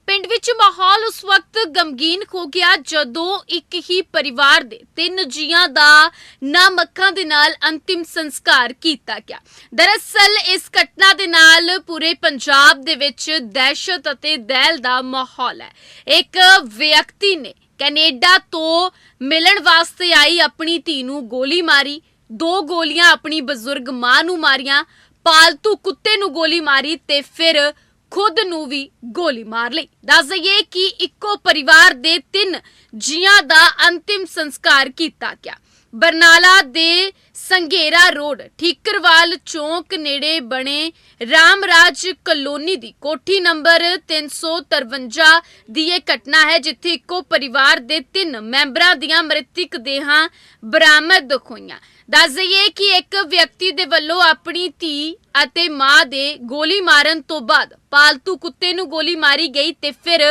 ਪਿੰਡ ਵਿੱਚ ਮਾਹੌਲ ਉਸ ਵਕਤ ਗਮਗੀਨ ਹੋ ਗਿਆ ਜਦੋਂ ਇੱਕ ਹੀ ਪਰਿਵਾਰ ਦੇ ਤਿੰਨ ਜੀਆਂ ਦਾ ਨਾਮ ਅੱਖਾਂ ਦੇ ਨਾਲ ਅੰਤਿਮ ਸੰਸਕਾਰ ਕੀਤਾ ਗਿਆ। ਦਰਅਸਲ, ਇਸ ਘਟਨਾ ਦੇ ਨਾਲ ਪੂਰੇ ਪੰਜਾਬ ਦੇ ਵਿੱਚ ਦਹਿਸ਼ਤ ਅਤੇ ਦਹਿਲ ਦਾ ਮਾਹੌਲ ਹੈ। ਇੱਕ ਵਿਅਕਤੀ ਨੇ ਕੈਨੇਡਾ ਤੋਂ ਮਿਲਣ ਵਾਸਤੇ ਆਈ ਆਪਣੀ ਧੀ ਨੂੰ ਗੋਲੀ ਮਾਰੀ। ਦੋ ਗੋਲੀਆਂ ਆਪਣੀ ਬਜ਼ੁਰਗ ਮਾਂ ਨੂੰ ਮਾਰੀਆਂ, ਪਾਲਤੂ ਕੁੱਤੇ ਨੂੰ ਗੋਲੀ ਮਾਰੀ ਤੇ ਫਿਰ ਖੁਦ ਨੂੰ ਵੀ ਗੋਲੀ ਮਾਰ ਲਈ। ਦੱਸ ਦਈਏ ਕਿ ਇੱਕੋ ਪਰਿਵਾਰ ਦੇ ਤਿੰਨ ਜੀਆਂ ਦਾ ਅੰਤਿਮ ਸੰਸਕਾਰ ਕੀਤਾ ਗਿਆ। ਬਰਨਾਲਾ ਦੇ ਸੰਘੇਰਾ ਰੋਡ, ਠੀਕਰਵਾਲ ਚੌਂਕ ਨੇੜੇ ਬਣੇ ਰਾਮਰਾਜ ਕਲੋਨੀ ਦੀ ਕੋਠੀ ਨੰਬਰ 353 ਦੀ ਇਹ ਘਟਨਾ ਹੈ, ਜਿੱਥੇ ਇੱਕੋ ਪਰਿਵਾਰ ਦੇ ਤਿੰਨ ਮੈਂਬਰਾਂ ਦੀਆਂ ਮ੍ਰਿਤਕ ਦੇਹਾਂ ਬਰਾਮਦ ਹੋਈਆਂ। ਦੱਸ ਦਈਏ ਕਿ ਇੱਕ ਵਿਅਕਤੀ ਦੇ ਵੱਲੋਂ ਆਪਣੀ ਧੀ ਅਤੇ ਮਾਂ ਦੇ ਗੋਲੀ ਮਾਰਨ ਤੋਂ ਬਾਅਦ ਪਾਲਤੂ ਕੁੱਤੇ ਨੂੰ ਗੋਲੀ ਮਾਰੀ ਗਈ ਤੇ ਫਿਰ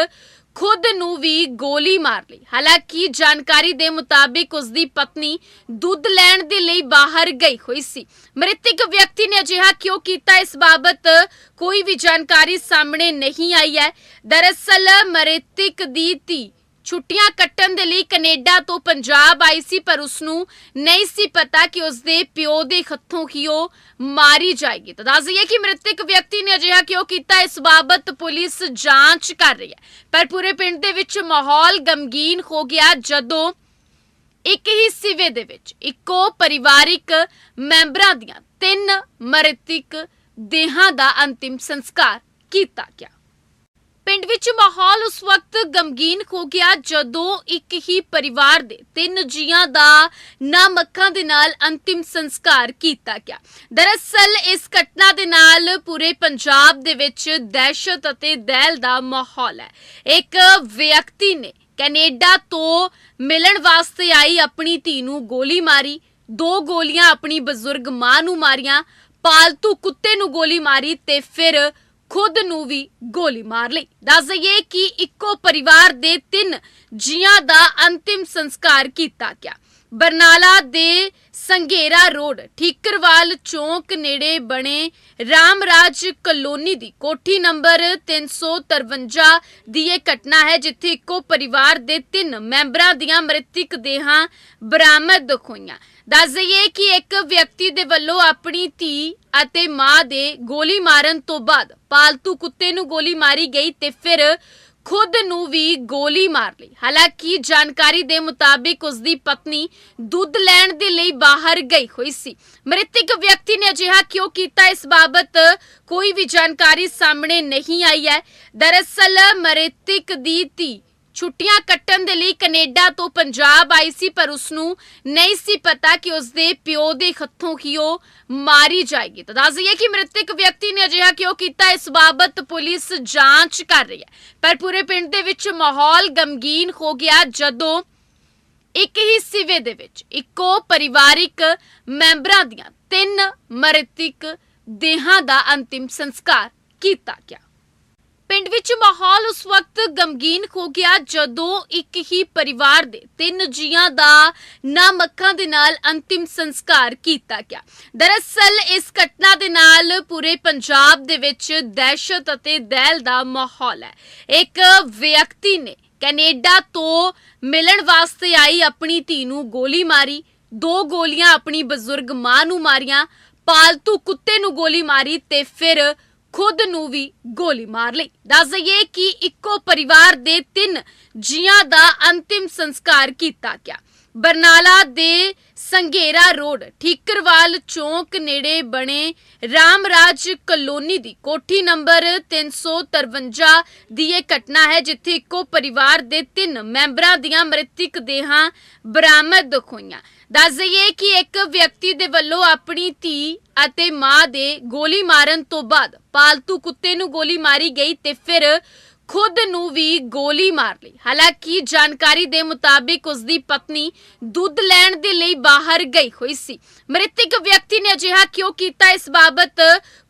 ਖੁਦ ਨੂੰ ਵੀ ਗੋਲੀ ਮਾਰ ਲਈ। ਹਾਲਾਂਕਿ ਜਾਣਕਾਰੀ ਦੇ ਮੁਤਾਬਿਕ ਉਸ ਦੀ ਪਤਨੀ ਦੁੱਧ ਲੈਣ ਦੇ ਲਈ ਬਾਹਰ ਗਈ ਹੋਈ ਸੀ। ਮ੍ਰਿਤਕ ਵਿਅਕਤੀ ਨੇ ਅਜਿਹਾ ਕਿਉਂ ਕੀਤਾ, ਇਸ ਬਾਬਤ ਕੋਈ ਵੀ ਜਾਣਕਾਰੀ ਸਾਹਮਣੇ ਨਹੀਂ ਆਈ ਹੈ। ਦਰਅਸਲ ਮ੍ਰਿਤਕ ਦੀ ਧੀ ਛੁੱਟੀਆਂ ਕੱਟਣ ਦੇ ਲਈ ਕੈਨੇਡਾ ਤੋਂ ਪੰਜਾਬ ਆਈ ਸੀ, ਪਰ ਉਸ ਨੂੰ ਨਹੀਂ ਸੀ ਪਤਾ ਕਿ ਉਸ ਦੇ ਪਿਓ ਦੇ ਹੱਥੋਂ ਹੀ ਉਹ ਮਾਰੀ ਜਾਏਗੀ। ਤਾਂ ਦੱਸ ਦਈਏ ਕਿ ਮ੍ਰਿਤਕ ਵਿਅਕਤੀ ਨੇ ਅਜਿਹਾ ਕਿਉਂ ਕੀਤਾ, ਇਸ ਬਾਬਤ ਪੁਲਿਸ ਜਾਂਚ ਕਰ ਰਹੀ ਹੈ। ਪਰ ਪੂਰੇ ਪਿੰਡ ਦੇ ਵਿੱਚ ਮਾਹੌਲ ਗਮਗੀਨ ਹੋ ਗਿਆ, ਜਦੋਂ ਇੱਕ ਹੀ ਸਿਵੇ ਦੇ ਵਿੱਚ ਇੱਕੋ ਪਰਿਵਾਰਿਕ ਮੈਂਬਰਾਂ ਦੀਆਂ ਤਿੰਨ ਮ੍ਰਿਤਕ ਦੇਹਾਂ ਦਾ ਅੰਤਿਮ ਸੰਸਕਾਰ ਕੀਤਾ ਗਿਆ। ਪਿੰਡ ਵਿੱਚ ਮਾਹੌਲ ਉਸ ਵਕਤ ਗਮਗੀਨ ਹੋ ਗਿਆ ਜਦੋਂ ਇੱਕ ਹੀ ਪਰਿਵਾਰ ਦੇ ਤਿੰਨ ਜੀਆਂ ਦਾ ਨਾਮ ਅੱਖਾਂ ਦੇ ਨਾਲ ਅੰਤਿਮ ਸੰਸਕਾਰ ਕੀਤਾ ਗਿਆ। ਦਰਅਸਲ, ਇਸ ਘਟਨਾ ਦੇ ਨਾਲ ਪੂਰੇ ਪੰਜਾਬ ਦੇ ਵਿੱਚ ਦਹਿਸ਼ਤ ਅਤੇ ਦਹਿਲ ਦਾ ਮਾਹੌਲ ਹੈ। ਇੱਕ ਵਿਅਕਤੀ ਨੇ ਕੈਨੇਡਾ ਤੋਂ ਮਿਲਣ ਵਾਸਤੇ ਆਈ ਆਪਣੀ ਧੀ ਨੂੰ ਗੋਲੀ ਮਾਰੀ। ਦੋ ਗੋਲੀਆਂ ਆਪਣੀ ਬਜ਼ੁਰਗ ਮਾਂ ਨੂੰ ਮਾਰੀਆਂ, ਪਾਲਤੂ ਕੁੱਤੇ ਨੂੰ ਗੋਲੀ ਮਾਰੀ ਤੇ ਫਿਰ ਖੁਦ ਨੂੰ ਵੀ ਗੋਲੀ ਮਾਰ ਲਈ। ਦੱਸ ਦਈਏ ਕਿ ਇੱਕੋ ਪਰਿਵਾਰ ਦੇ ਤਿੰਨ ਜੀਆਂ ਦਾ ਅੰਤਿਮ ਸੰਸਕਾਰ ਕੀਤਾ ਗਿਆ। ਬਰਨਾਲਾ ਦੇ ਸੰਘੇਰਾ ਰੋਡ, ਠੀਕਰਵਾਲ ਚੌਂਕ ਨੇੜੇ ਬਣੇ ਰਾਮਰਾਜ ਕਲੋਨੀ ਦੀ ਕੋਠੀ ਨੰਬਰ 353 ਦੀ ਇਹ ਘਟਨਾ ਹੈ, ਜਿੱਥੇ ਇੱਕੋ ਪਰਿਵਾਰ ਦੇ ਤਿੰਨ ਮੈਂਬਰਾਂ ਦੀਆਂ ਮ੍ਰਿਤਕ ਦੇਹਾਂ ਬਰਾਮਦ ਹੋਈਆਂ। ਦੱਸ ਦਈਏ ਕਿ ਇੱਕ ਵਿਅਕਤੀ ਦੇ ਵੱਲੋਂ ਆਪਣੀ ਧੀ ਅਤੇ ਮਾਂ ਦੇ ਗੋਲੀ ਮਾਰਨ ਤੋਂ ਬਾਅਦ ਪਾਲਤੂ ਕੁੱਤੇ ਨੂੰ ਗੋਲੀ ਮਾਰੀ ਗਈ ਤੇ ਫਿਰ ਖੁਦ ਨੂੰ ਵੀ ਗੋਲੀ ਮਾਰ ਲਈ। ਹਾਲਾਂਕਿ ਜਾਣਕਾਰੀ ਦੇ ਮੁਤਾਬਿਕ ਉਸ ਦੀ ਪਤਨੀ ਦੁੱਧ ਲੈਣ ਦੇ ਲਈ ਬਾਹਰ ਗਈ ਹੋਈ ਸੀ। ਮ੍ਰਿਤਕ ਵਿਅਕਤੀ ਨੇ ਅਜਿਹਾ ਕਿਉਂ ਕੀਤਾ, ਇਸ ਬਾਬਤ ਕੋਈ ਵੀ ਜਾਣਕਾਰੀ ਸਾਹਮਣੇ ਨਹੀਂ ਆਈ ਹੈ। ਦਰਅਸਲ ਮ੍ਰਿਤਕ ਦੀ ਧੀ ਛੁੱਟੀਆਂ ਕੱਟਣ ਦੇ ਲਈ ਕੈਨੇਡਾ ਤੋਂ ਪੰਜਾਬ ਆਈ ਸੀ, ਪਰ ਉਸ ਨੂੰ ਨਹੀਂ ਸੀ ਪਤਾ ਕਿ ਉਸ ਦੇ ਪਿਓ ਦੇ ਹੱਥੋਂ ਹੀ ਉਹ ਮਾਰੀ ਜਾਏਗੀ। ਤਾਂ ਦੱਸ ਦਈਏ ਕਿ ਮ੍ਰਿਤਕ ਵਿਅਕਤੀ ਨੇ ਅਜਿਹਾ ਕਿਉਂ ਕੀਤਾ, ਇਸ ਬਾਬਤ ਪੁਲਿਸ ਜਾਂਚ ਕਰ ਰਹੀ ਹੈ। ਪਰ ਪੂਰੇ ਪਿੰਡ ਦੇ ਵਿੱਚ ਮਾਹੌਲ ਗਮਗੀਨ ਹੋ ਗਿਆ, ਜਦੋਂ ਇੱਕ ਹੀ ਸਿਵੇ ਦੇ ਵਿੱਚ ਇੱਕੋ ਪਰਿਵਾਰਿਕ ਮੈਂਬਰਾਂ ਦੀਆਂ ਤਿੰਨ ਮ੍ਰਿਤਕ ਦੇਹਾਂ ਦਾ ਅੰਤਿਮ ਸੰਸਕਾਰ ਕੀਤਾ ਗਿਆ। ਪਿੰਡ ਵਿੱਚ ਮਾਹੌਲ ਉਸ ਵਕਤ ਗਮਗੀਨ ਹੋ ਗਿਆ ਜਦੋਂ ਇੱਕ ਹੀ ਪਰਿਵਾਰ ਦੇ ਤਿੰਨ ਜੀਆਂ ਦਾ ਨਾਮ ਅੱਖਾਂ ਦੇ ਨਾਲ ਅੰਤਿਮ ਸੰਸਕਾਰ ਕੀਤਾ ਗਿਆ। ਦਰਅਸਲ ਇਸ ਘਟਨਾ ਦੇ ਨਾਲ ਪੂਰੇ ਪੰਜਾਬ ਦੇ ਵਿੱਚ ਦਹਿਸ਼ਤ ਅਤੇ ਦਹਿਲ ਦਾ ਮਾਹੌਲ ਹੈ। ਇੱਕ ਵਿਅਕਤੀ ਨੇ ਕੈਨੇਡਾ ਤੋਂ ਮਿਲਣ ਵਾਸਤੇ ਆਈ ਆਪਣੀ ਧੀ ਨੂੰ ਗੋਲੀ ਮਾਰੀ, ਦੋ ਗੋਲੀਆਂ ਆਪਣੀ ਬਜ਼ੁਰਗ ਮਾਂ ਨੂੰ ਮਾਰੀਆਂ, ਪਾਲਤੂ ਕੁੱਤੇ ਨੂੰ ਗੋਲੀ ਮਾਰੀ ਤੇ ਫਿਰ ਖੁਦ ਨੂੰ ਵੀ ਗੋਲੀ ਮਾਰ ਲਈ। ਦੱਸ ਦਈਏ ਕਿ ਇੱਕੋ ਪਰਿਵਾਰ ਦੇ ਤਿੰਨ ਜੀਆਂ ਦਾ ਅੰਤਿਮ ਸੰਸਕਾਰ ਕੀਤਾ ਗਿਆ। ਬਰਨਾਲਾ ਦੇ ਸੰਘੇਰਾ ਰੋਡ, ਠੀਕਰਵਾਲ ਚੌਂਕ ਨੇੜੇ ਬਣੇ ਰਾਮਰਾਜ ਕਲੋਨੀ ਦੀ ਕੋਠੀ ਨੰਬਰ 353 ਦੀ ਇਹ ਘਟਨਾ ਹੈ, ਜਿੱਥੇ ਇੱਕੋ ਪਰਿਵਾਰ ਦੇ ਤਿੰਨ ਮੈਂਬਰਾਂ ਦੀਆਂ ਮ੍ਰਿਤਕ ਦੇਹਾਂ ਬਰਾਮਦ ਹੋਈਆਂ। ਦੱਸ ਦਈਏ ਕਿ ਇੱਕ ਵਿਅਕਤੀ ਦੇ ਵੱਲੋਂ ਆਪਣੀ ਧੀ ਅਤੇ ਮਾਂ ਦੇ ਗੋਲੀ ਮਾਰਨ ਤੋਂ ਬਾਅਦ ਪਾਲਤੂ ਕੁੱਤੇ ਨੂੰ ਗੋਲੀ ਮਾਰੀ ਗਈ ਤੇ ਫਿਰ ਖੁਦ ਨੂੰ ਵੀ ਗੋਲੀ ਮਾਰ ਲਈ। ਹਾਲਾਂਕਿ ਜਾਣਕਾਰੀ ਦੇ ਮੁਤਾਬਿਕ ਉਸ ਦੀ ਪਤਨੀ ਦੁੱਧ ਲੈਣ ਦੇ ਲਈ ਬਾਹਰ ਗਈ ਹੋਈ ਸੀ। ਮ੍ਰਿਤਕ ਵਿਅਕਤੀ ਨੇ ਅਜਿਹਾ ਕਿਉਂ ਕੀਤਾ ਇਸ ਬਾਬਤ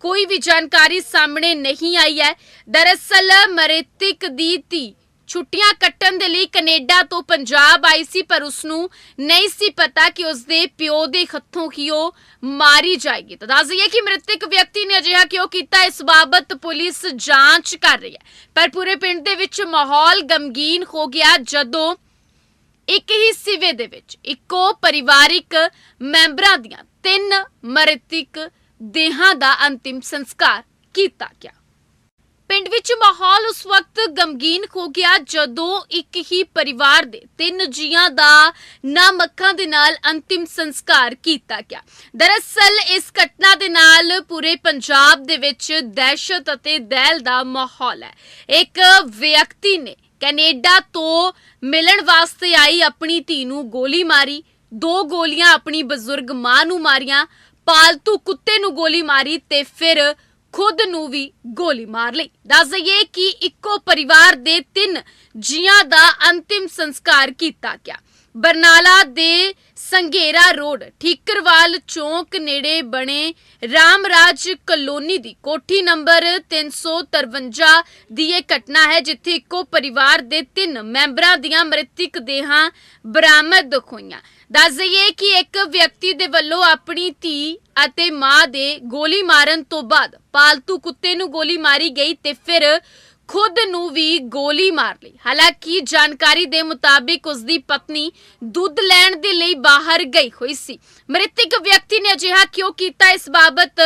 ਕੋਈ ਵੀ ਜਾਣਕਾਰੀ ਸਾਹਮਣੇ ਨਹੀਂ ਆਈ ਹੈ। ਦਰਅਸਲ ਮ੍ਰਿਤਕ ਦੀ ਧੀ ਛੁੱਟੀਆਂ ਕੱਟਣ ਦੇ ਲਈ ਕੈਨੇਡਾ ਤੋਂ ਪੰਜਾਬ ਆਈ ਸੀ, ਪਰ ਉਸ ਨੂੰ ਨਹੀਂ ਸੀ ਪਤਾ ਕਿ ਉਸ ਦੇ ਪਿਓ ਦੇ ਹੱਥੋਂ ਹੀ ਉਹ ਮਾਰੀ ਜਾਏਗੀ। ਤਾਂ ਦੱਸ ਦਈਏ ਕਿ ਮ੍ਰਿਤਕ ਵਿਅਕਤੀ ਨੇ ਅਜਿਹਾ ਕਿਉਂ ਕੀਤਾ, ਇਸ ਬਾਬਤ ਪੁਲਿਸ ਜਾਂਚ ਕਰ ਰਹੀ ਹੈ। ਪਰ ਪੂਰੇ ਪਿੰਡ ਦੇ ਵਿੱਚ ਮਾਹੌਲ ਗਮਗੀਨ ਹੋ ਗਿਆ ਜਦੋਂ ਇੱਕ ਹੀ ਸਿਵੇ ਦੇ ਵਿੱਚ ਇੱਕੋ ਪਰਿਵਾਰਿਕ ਮੈਂਬਰਾਂ ਦੀਆਂ ਤਿੰਨ ਮ੍ਰਿਤਕ ਦੇਹਾਂ ਦਾ ਅੰਤਿਮ ਸੰਸਕਾਰ ਕੀਤਾ ਗਿਆ। ਪਿੰਡ ਵਿੱਚ ਮਾਹੌਲ ਉਸ ਵਕਤ ਗਮਗੀਨ ਹੋ ਗਿਆ ਜਦੋਂ ਇੱਕ ਹੀ ਪਰਿਵਾਰ ਦੇ ਤਿੰਨ ਜੀਆਂ ਦਾ ਨਾਮ ਅੱਖਾਂ ਦੇ ਨਾਲ ਅੰਤਿਮ ਸੰਸਕਾਰ ਕੀਤਾ ਗਿਆ। ਦਰਅਸਲ, ਇਸ ਘਟਨਾ ਦੇ ਨਾਲ ਪੂਰੇ ਪੰਜਾਬ ਦੇ ਵਿੱਚ ਦਹਿਸ਼ਤ ਅਤੇ ਦਹਿਲ ਦਾ ਮਾਹੌਲ ਹੈ। ਇੱਕ ਵਿਅਕਤੀ ਨੇ ਕੈਨੇਡਾ ਤੋਂ ਮਿਲਣ ਵਾਸਤੇ ਆਈ ਆਪਣੀ ਧੀ ਨੂੰ ਗੋਲੀ ਮਾਰੀ। ਦੋ ਗੋਲੀਆਂ ਆਪਣੀ ਬਜ਼ੁਰਗ ਮਾਂ ਨੂੰ ਮਾਰੀਆਂ, ਪਾਲਤੂ ਕੁੱਤੇ ਨੂੰ ਗੋਲੀ ਮਾਰੀ ਤੇ ਫਿਰ ਖੁਦ ਨੂੰ ਵੀ ਗੋਲੀ ਮਾਰ ਲਈ। ਦੱਸ ਦਈਏ ਕਿ ਇੱਕੋ ਪਰਿਵਾਰ ਦੇ ਤਿੰਨ ਜੀਆਂ ਦਾ ਅੰਤਿਮ ਸੰਸਕਾਰ ਕੀਤਾ ਗਿਆ। ਬਰਨਾਲਾ ਦੇ ਸੰਘੇਰਾ ਰੋਡ, ਠੀਕਰਵਾਲ ਚੌਂਕ ਨੇੜੇ ਬਣੇ ਰਾਮਰਾਜ ਕਲੋਨੀ ਦੀ ਕੋਠੀ ਨੰਬਰ 353 ਦੀ ਇਹ ਘਟਨਾ ਹੈ, ਜਿੱਥੇ ਇੱਕੋ ਪਰਿਵਾਰ ਦੇ ਤਿੰਨ ਮੈਂਬਰਾਂ ਦੀਆਂ ਮ੍ਰਿਤਕ ਦੇਹਾਂ ਬਰਾਮਦ ਹੋਈਆਂ। ਦੱਸ ਦਈਏ ਕਿ ਇੱਕ ਵਿਅਕਤੀ ਦੇ ਵੱਲੋਂ ਆਪਣੀ ਧੀ ਅਤੇ ਮਾਂ ਦੇ ਗੋਲੀ ਮਾਰਨ ਤੋਂ ਬਾਅਦ ਪਾਲਤੂ ਕੁੱਤੇ ਨੂੰ ਗੋਲੀ ਮਾਰੀ ਗਈ ਤੇ ਫਿਰ ਖੁਦ ਨੂੰ ਵੀ ਗੋਲੀ ਮਾਰ ਲਈ। ਹਾਲਾਂਕਿ ਜਾਣਕਾਰੀ ਦੇ ਮੁਤਾਬਿਕ ਉਸ ਦੀ ਪਤਨੀ ਦੁੱਧ ਲੈਣ ਦੇ ਲਈ ਬਾਹਰ ਗਈ ਹੋਈ ਸੀ। ਮ੍ਰਿਤਕ ਵਿਅਕਤੀ ਨੇ ਅਜਿਹਾ ਕਿਉਂ ਕੀਤਾ, ਇਸ ਬਾਬਤ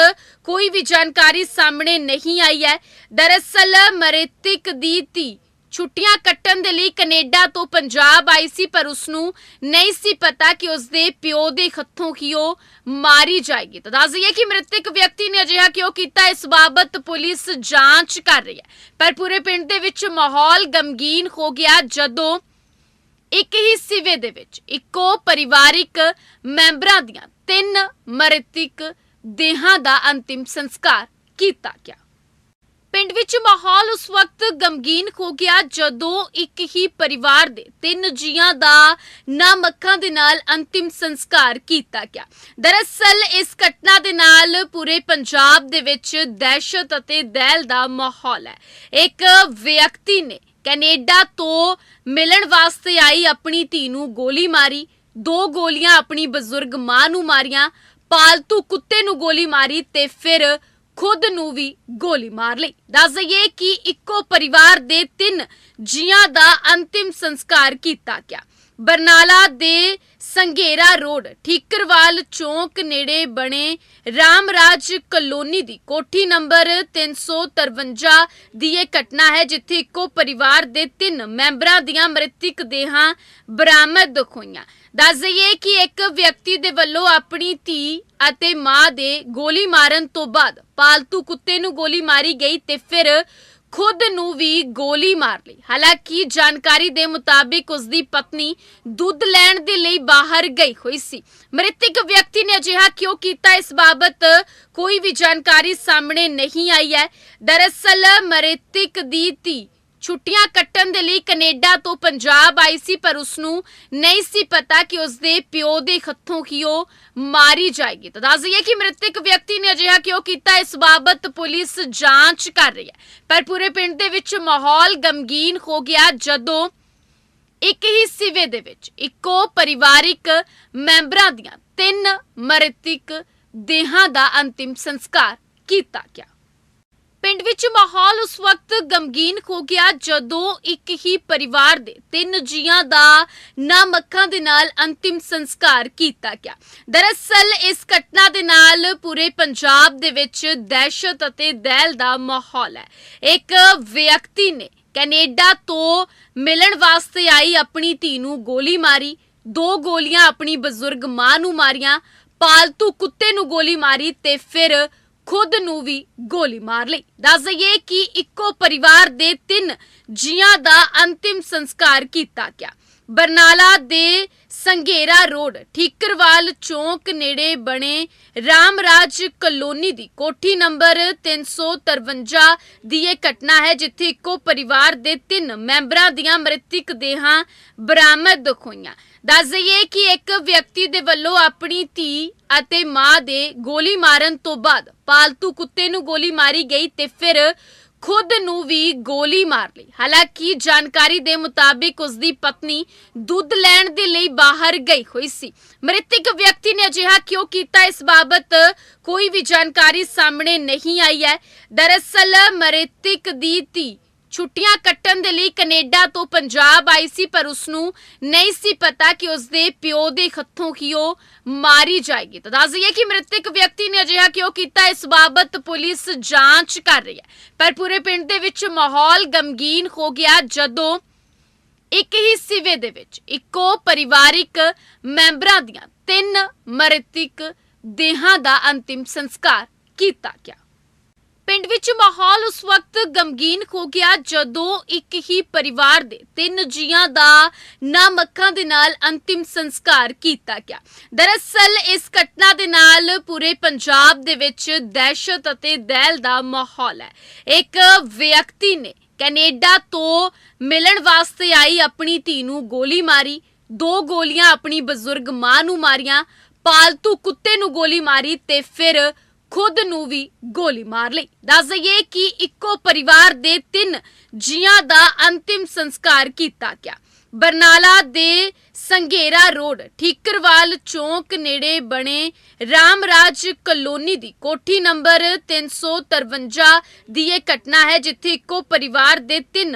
ਕੋਈ ਵੀ ਜਾਣਕਾਰੀ ਸਾਹਮਣੇ ਨਹੀਂ ਆਈ ਹੈ। ਦਰਅਸਲ ਮ੍ਰਿਤਕ ਦੀ ਧੀ ਛੁੱਟੀਆਂ ਕੱਟਣ ਦੇ ਲਈ ਕੈਨੇਡਾ ਤੋਂ ਪੰਜਾਬ ਆਈ ਸੀ, ਪਰ ਉਸ ਨੂੰ ਨਹੀਂ ਸੀ ਪਤਾ ਕਿ ਉਸ ਦੇ ਪਿਓ ਦੇ ਹੱਥੋਂ ਹੀ ਉਹ ਮਾਰੀ ਜਾਏਗੀ। ਤਾਂ ਦੱਸ ਦਈਏ ਕਿ ਮ੍ਰਿਤਕ ਵਿਅਕਤੀ ਨੇ ਅਜਿਹਾ ਕਿਉਂ ਕੀਤਾ, ਇਸ ਬਾਬਤ ਪੁਲਿਸ ਜਾਂਚ ਕਰ ਰਹੀ ਹੈ। ਪਰ ਪੂਰੇ ਪਿੰਡ ਦੇ ਵਿੱਚ ਮਾਹੌਲ ਗਮਗੀਨ ਹੋ ਗਿਆ ਜਦੋਂ ਇੱਕ ਹੀ ਸਿਵੇ ਦੇ ਵਿੱਚ ਇੱਕੋ ਪਰਿਵਾਰਿਕ ਮੈਂਬਰਾਂ ਦੀਆਂ ਤਿੰਨ ਮ੍ਰਿਤਕ ਦੇਹਾਂ ਦਾ ਅੰਤਿਮ ਸੰਸਕਾਰ ਕੀਤਾ ਗਿਆ। ਪਿੰਡ ਵਿੱਚ ਮਾਹੌਲ ਉਸ ਵਕਤ ਗਮਗੀਨ ਹੋ ਗਿਆ ਜਦੋਂ ਇੱਕ ਹੀ ਪਰਿਵਾਰ ਦੇ ਤਿੰਨ ਜੀਆਂ ਦਾ ਨਾਮ ਅੱਖਾਂ ਦੇ ਨਾਲ ਅੰਤਿਮ ਸੰਸਕਾਰ ਕੀਤਾ ਗਿਆ। ਦਰਅਸਲ ਇਸ ਘਟਨਾ ਦੇ ਨਾਲ ਪੂਰੇ ਪੰਜਾਬ ਦੇ ਵਿੱਚ ਦਹਿਸ਼ਤ ਅਤੇ ਦਹਿਲ ਦਾ ਮਾਹੌਲ ਹੈ। ਇੱਕ ਵਿਅਕਤੀ ਨੇ ਕੈਨੇਡਾ ਤੋਂ ਮਿਲਣ ਵਾਸਤੇ ਆਈ ਆਪਣੀ ਧੀ ਨੂੰ ਗੋਲੀ ਮਾਰੀ, ਦੋ ਗੋਲੀਆਂ ਆਪਣੀ ਬਜ਼ੁਰਗ ਮਾਂ ਨੂੰ ਮਾਰੀਆਂ, ਪਾਲਤੂ ਕੁੱਤੇ ਨੂੰ ਗੋਲੀ ਮਾਰੀ ਤੇ ਫਿਰ ਖੁਦ ਨੂੰ ਵੀ ਗੋਲੀ ਮਾਰ ਲਈ। ਦੱਸ ਦਈਏ ਕਿ ਇੱਕੋ ਪਰਿਵਾਰ ਦੇ ਤਿੰਨ ਜੀਆਂ ਦਾ ਅੰਤਿਮ ਸੰਸਕਾਰ ਕੀਤਾ ਗਿਆ। ਬਰਨਾਲਾ ਦੇ ਸੰਘੇਰਾ ਰੋਡ, ਠੀਕਰਵਾਲ ਚੌਂਕ ਨੇੜੇ ਬਣੇ ਰਾਮਰਾਜ ਕਲੋਨੀ ਦੀ ਕੋਠੀ ਨੰਬਰ 353 ਦੀ ਇਹ ਘਟਨਾ ਹੈ, ਜਿੱਥੇ ਇੱਕੋ ਪਰਿਵਾਰ ਦੇ ਤਿੰਨ ਮੈਂਬਰਾਂ ਦੀਆਂ ਮ੍ਰਿਤਕ ਦੇਹਾਂ ਬਰਾਮਦ ਹੋਈਆਂ। ਦੱਸ ਦਈਏ ਕਿ ਇੱਕ ਵਿਅਕਤੀ ਦੇ ਵੱਲੋਂ ਆਪਣੀ ਧੀ ਅਤੇ ਮਾਂ ਦੇ ਗੋਲੀ ਮਾਰਨ ਤੋਂ ਬਾਅਦ ਪਾਲਤੂ ਕੁੱਤੇ ਨੂੰ ਗੋਲੀ ਮਾਰੀ ਗਈ ਤੇ ਫਿਰ ਖੁਦ ਨੂੰ ਵੀ ਗੋਲੀ ਮਾਰ ਲਈ। ਹਾਲਾਂਕਿ ਜਾਣਕਾਰੀ ਦੇ ਮੁਤਾਬਿਕ ਉਸ ਦੀ ਪਤਨੀ ਦੁੱਧ ਲੈਣ ਦੇ ਲਈ ਬਾਹਰ ਗਈ ਹੋਈ ਸੀ। ਮ੍ਰਿਤਕ ਵਿਅਕਤੀ ਨੇ ਅਜਿਹਾ ਕਿਉਂ ਕੀਤਾ, ਇਸ ਬਾਬਤ ਕੋਈ ਵੀ ਜਾਣਕਾਰੀ ਸਾਹਮਣੇ ਨਹੀਂ ਆਈ ਹੈ। ਦਰਅਸਲ ਮ੍ਰਿਤਕ ਦੀ ਧੀ ਛੁੱਟੀਆਂ ਕੱਟਣ ਦੇ ਲਈ ਕੈਨੇਡਾ ਤੋਂ ਪੰਜਾਬ ਆਈ ਸੀ, ਪਰ ਉਸ ਨੂੰ ਨਹੀਂ ਸੀ ਪਤਾ ਕਿ ਉਸ ਦੇ ਪਿਓ ਦੇ ਹੱਥੋਂ ਹੀ ਉਹ ਮਾਰੀ ਜਾਏਗੀ। ਤਾਂ ਦੱਸ ਦਈਏ ਕਿ ਮ੍ਰਿਤਕ ਵਿਅਕਤੀ ਨੇ ਅਜਿਹਾ ਕਿਉਂ ਕੀਤਾ, ਇਸ ਬਾਬਤ ਪੁਲਿਸ ਜਾਂਚ ਕਰ ਰਹੀ ਹੈ। ਪਰ ਪੂਰੇ ਪਿੰਡ ਦੇ ਵਿੱਚ ਮਾਹੌਲ ਗਮਗੀਨ ਹੋ ਗਿਆ ਜਦੋਂ ਇੱਕ ਹੀ ਸਿਵੇ ਦੇ ਵਿੱਚ ਇੱਕੋ ਪਰਿਵਾਰਿਕ ਮੈਂਬਰਾਂ ਦੀਆਂ ਤਿੰਨ ਮ੍ਰਿਤਕ ਦੇਹਾਂ ਦਾ ਅੰਤਿਮ ਸੰਸਕਾਰ ਕੀਤਾ ਗਿਆ। ਪਿੰਡ ਵਿੱਚ ਮਾਹੌਲ ਉਸ ਵਕਤ ਗਮਗੀਨ ਹੋ ਗਿਆ ਜਦੋਂ ਇੱਕ ਹੀ ਪਰਿਵਾਰ ਦੇ ਤਿੰਨ ਜੀਆਂ ਦਾ ਨਾਮ ਅੱਖਾਂ ਦੇ ਨਾਲ ਅੰਤਿਮ ਸੰਸਕਾਰ ਕੀਤਾ ਗਿਆ। ਦਰਅਸਲ, ਇਸ ਘਟਨਾ ਦੇ ਨਾਲ ਪੂਰੇ ਪੰਜਾਬ ਦੇ ਵਿੱਚ ਦਹਿਸ਼ਤ ਅਤੇ ਦਹਿਲ ਦਾ ਮਾਹੌਲ ਹੈ। ਇੱਕ ਵਿਅਕਤੀ ਨੇ ਕੈਨੇਡਾ ਤੋਂ ਮਿਲਣ ਵਾਸਤੇ ਆਈ ਆਪਣੀ ਧੀ ਨੂੰ ਗੋਲੀ ਮਾਰੀ। ਦੋ ਗੋਲੀਆਂ ਆਪਣੀ ਬਜ਼ੁਰਗ ਮਾਂ ਨੂੰ ਮਾਰੀਆਂ, ਪਾਲਤੂ ਕੁੱਤੇ ਨੂੰ ਗੋਲੀ ਮਾਰੀ ਤੇ ਫਿਰ ਖੁਦ ਨੂੰ ਵੀ ਗੋਲੀ ਮਾਰ ਲਈ। ਦੱਸ ਦਈਏ ਕਿ ਇੱਕੋ ਪਰਿਵਾਰ ਦੇ ਤਿੰਨ ਜੀਆਂ ਦਾ ਅੰਤਿਮ ਸੰਸਕਾਰ ਕੀਤਾ ਗਿਆ। ਬਰਨਾਲਾ ਦੇ ਸੰਘੇਰਾ ਰੋਡ, ਠੀਕਰਵਾਲ ਚੌਂਕ ਨੇੜੇ ਬਣੇ ਰਾਮਰਾਜ ਕਲੋਨੀ ਦੀ ਕੋਠੀ ਨੰਬਰ 353 ਦੀ ਇਹ ਘਟਨਾ ਹੈ, ਜਿੱਥੇ ਇੱਕੋ ਪਰਿਵਾਰ ਦੇ ਤਿੰਨ ਮੈਂਬਰਾਂ ਦੀਆਂ ਮ੍ਰਿਤਕ ਦੇਹਾਂ ਬਰਾਮਦ ਹੋਈਆਂ। ਦੱਸ ਦਈਏ ਕਿ ਇੱਕ ਵਿਅਕਤੀ ਦੇ ਵੱਲੋਂ ਆਪਣੀ ਧੀ ਅਤੇ ਮਾਂ ਦੇ ਗੋਲੀ ਮਾਰਨ ਤੋਂ ਬਾਅਦ ਪਾਲਤੂ ਕੁੱਤੇ ਨੂੰ ਗੋਲੀ ਮਾਰੀ ਗਈ ਤੇ ਫਿਰ ਖੁਦ ਨੂੰ ਵੀ ਗੋਲੀ ਮਾਰ ਲਈ। ਹਾਲਾਂਕਿ ਜਾਣਕਾਰੀ ਦੇ ਮੁਤਾਬਿਕ ਉਸ ਦੀ ਪਤਨੀ ਦੁੱਧ ਲੈਣ ਦੇ ਲਈ ਬਾਹਰ ਗਈ ਹੋਈ ਸੀ। ਮ੍ਰਿਤਕ ਵਿਅਕਤੀ ਨੇ ਅਜਿਹਾ ਕਿਉਂ ਕੀਤਾ ਇਸ ਬਾਬਤ ਕੋਈ ਵੀ ਜਾਣਕਾਰੀ ਸਾਹਮਣੇ ਨਹੀਂ ਆਈ ਹੈ। ਦਰਅਸਲ ਮ੍ਰਿਤਕ ਦੀ ਧੀ ਛੁੱਟੀਆਂ ਕੱਟਣ ਦੇ ਲਈ ਕੈਨੇਡਾ ਤੋਂ ਪੰਜਾਬ ਆਈ ਸੀ, ਪਰ ਉਸ ਨੂੰ ਨਹੀਂ ਸੀ ਪਤਾ ਕਿ ਉਸ ਦੇ ਪਿਓ ਦੇ ਹੱਥੋਂ ਹੀ ਉਹ ਮਾਰੀ ਜਾਏਗੀ। ਤਾਂ ਦੱਸ ਦਈਏ ਕਿ ਮ੍ਰਿਤਕ ਵਿਅਕਤੀ ਨੇ ਅਜਿਹਾ ਕਿਉਂ ਕੀਤਾ, ਇਸ ਬਾਬਤ ਪੁਲਿਸ ਜਾਂਚ ਕਰ ਰਹੀ ਹੈ। ਪਰ ਪੂਰੇ ਪਿੰਡ ਦੇ ਵਿੱਚ ਮਾਹੌਲ ਗਮਗੀਨ ਹੋ ਗਿਆ ਜਦੋਂ ਇੱਕ ਹੀ ਸਿਵੇ ਦੇ ਵਿੱਚ ਇੱਕੋ ਪਰਿਵਾਰਿਕ ਮੈਂਬਰਾਂ ਦੀਆਂ ਤਿੰਨ ਮ੍ਰਿਤਕ ਦੇਹਾਂ ਦਾ ਅੰਤਿਮ ਸੰਸਕਾਰ ਕੀਤਾ ਗਿਆ। ਪਿੰਡ ਵਿੱਚ ਮਾਹੌਲ ਉਸ ਵਕਤ ਗਮਗੀਨ ਹੋ ਗਿਆ ਜਦੋਂ ਇੱਕ ਹੀ ਪਰਿਵਾਰ ਦੇ ਤਿੰਨ ਜੀਆਂ ਦਾ ਨਾਮ ਅੱਖਾਂ ਦੇ ਨਾਲ ਅੰਤਿਮ ਸੰਸਕਾਰ ਕੀਤਾ ਗਿਆ। ਦਰਅਸਲ, ਇਸ ਘਟਨਾ ਦੇ ਨਾਲ ਪੂਰੇ ਪੰਜਾਬ ਦੇ ਵਿੱਚ ਦਹਿਸ਼ਤ ਅਤੇ ਦਹਿਲ ਦਾ ਮਾਹੌਲ ਹੈ। ਇੱਕ ਵਿਅਕਤੀ ਨੇ ਕੈਨੇਡਾ ਤੋਂ ਮਿਲਣ ਵਾਸਤੇ ਆਈ ਆਪਣੀ ਧੀ ਨੂੰ ਗੋਲੀ ਮਾਰੀ। ਦੋ ਗੋਲੀਆਂ ਆਪਣੀ ਬਜ਼ੁਰਗ ਮਾਂ ਨੂੰ ਮਾਰੀਆਂ, ਪਾਲਤੂ ਕੁੱਤੇ ਨੂੰ ਗੋਲੀ ਮਾਰੀ ਤੇ ਫਿਰ ਖੁਦ ਨੂੰ ਵੀ ਗੋਲੀ ਮਾਰ ਲਈ। ਦੱਸ ਦਈਏ ਕਿ ਇੱਕੋ ਪਰਿਵਾਰ ਦੇ ਤਿੰਨ ਜੀਆਂ ਦਾ ਅੰਤਿਮ ਸੰਸਕਾਰ ਕੀਤਾ ਗਿਆ। ਬਰਨਾਲਾ ਦੇ ਸੰਘੇਰਾ ਰੋਡ, ਠੀਕਰਵਾਲ ਚੌਂਕ ਨੇੜੇ ਬਣੇ ਰਾਮਰਾਜ ਕਲੋਨੀ ਦੀ ਕੋਠੀ ਨੰਬਰ 353 ਦੀ ਇਹ ਘਟਨਾ ਹੈ, ਜਿੱਥੇ ਇੱਕੋ ਪਰਿਵਾਰ ਦੇ ਤਿੰਨ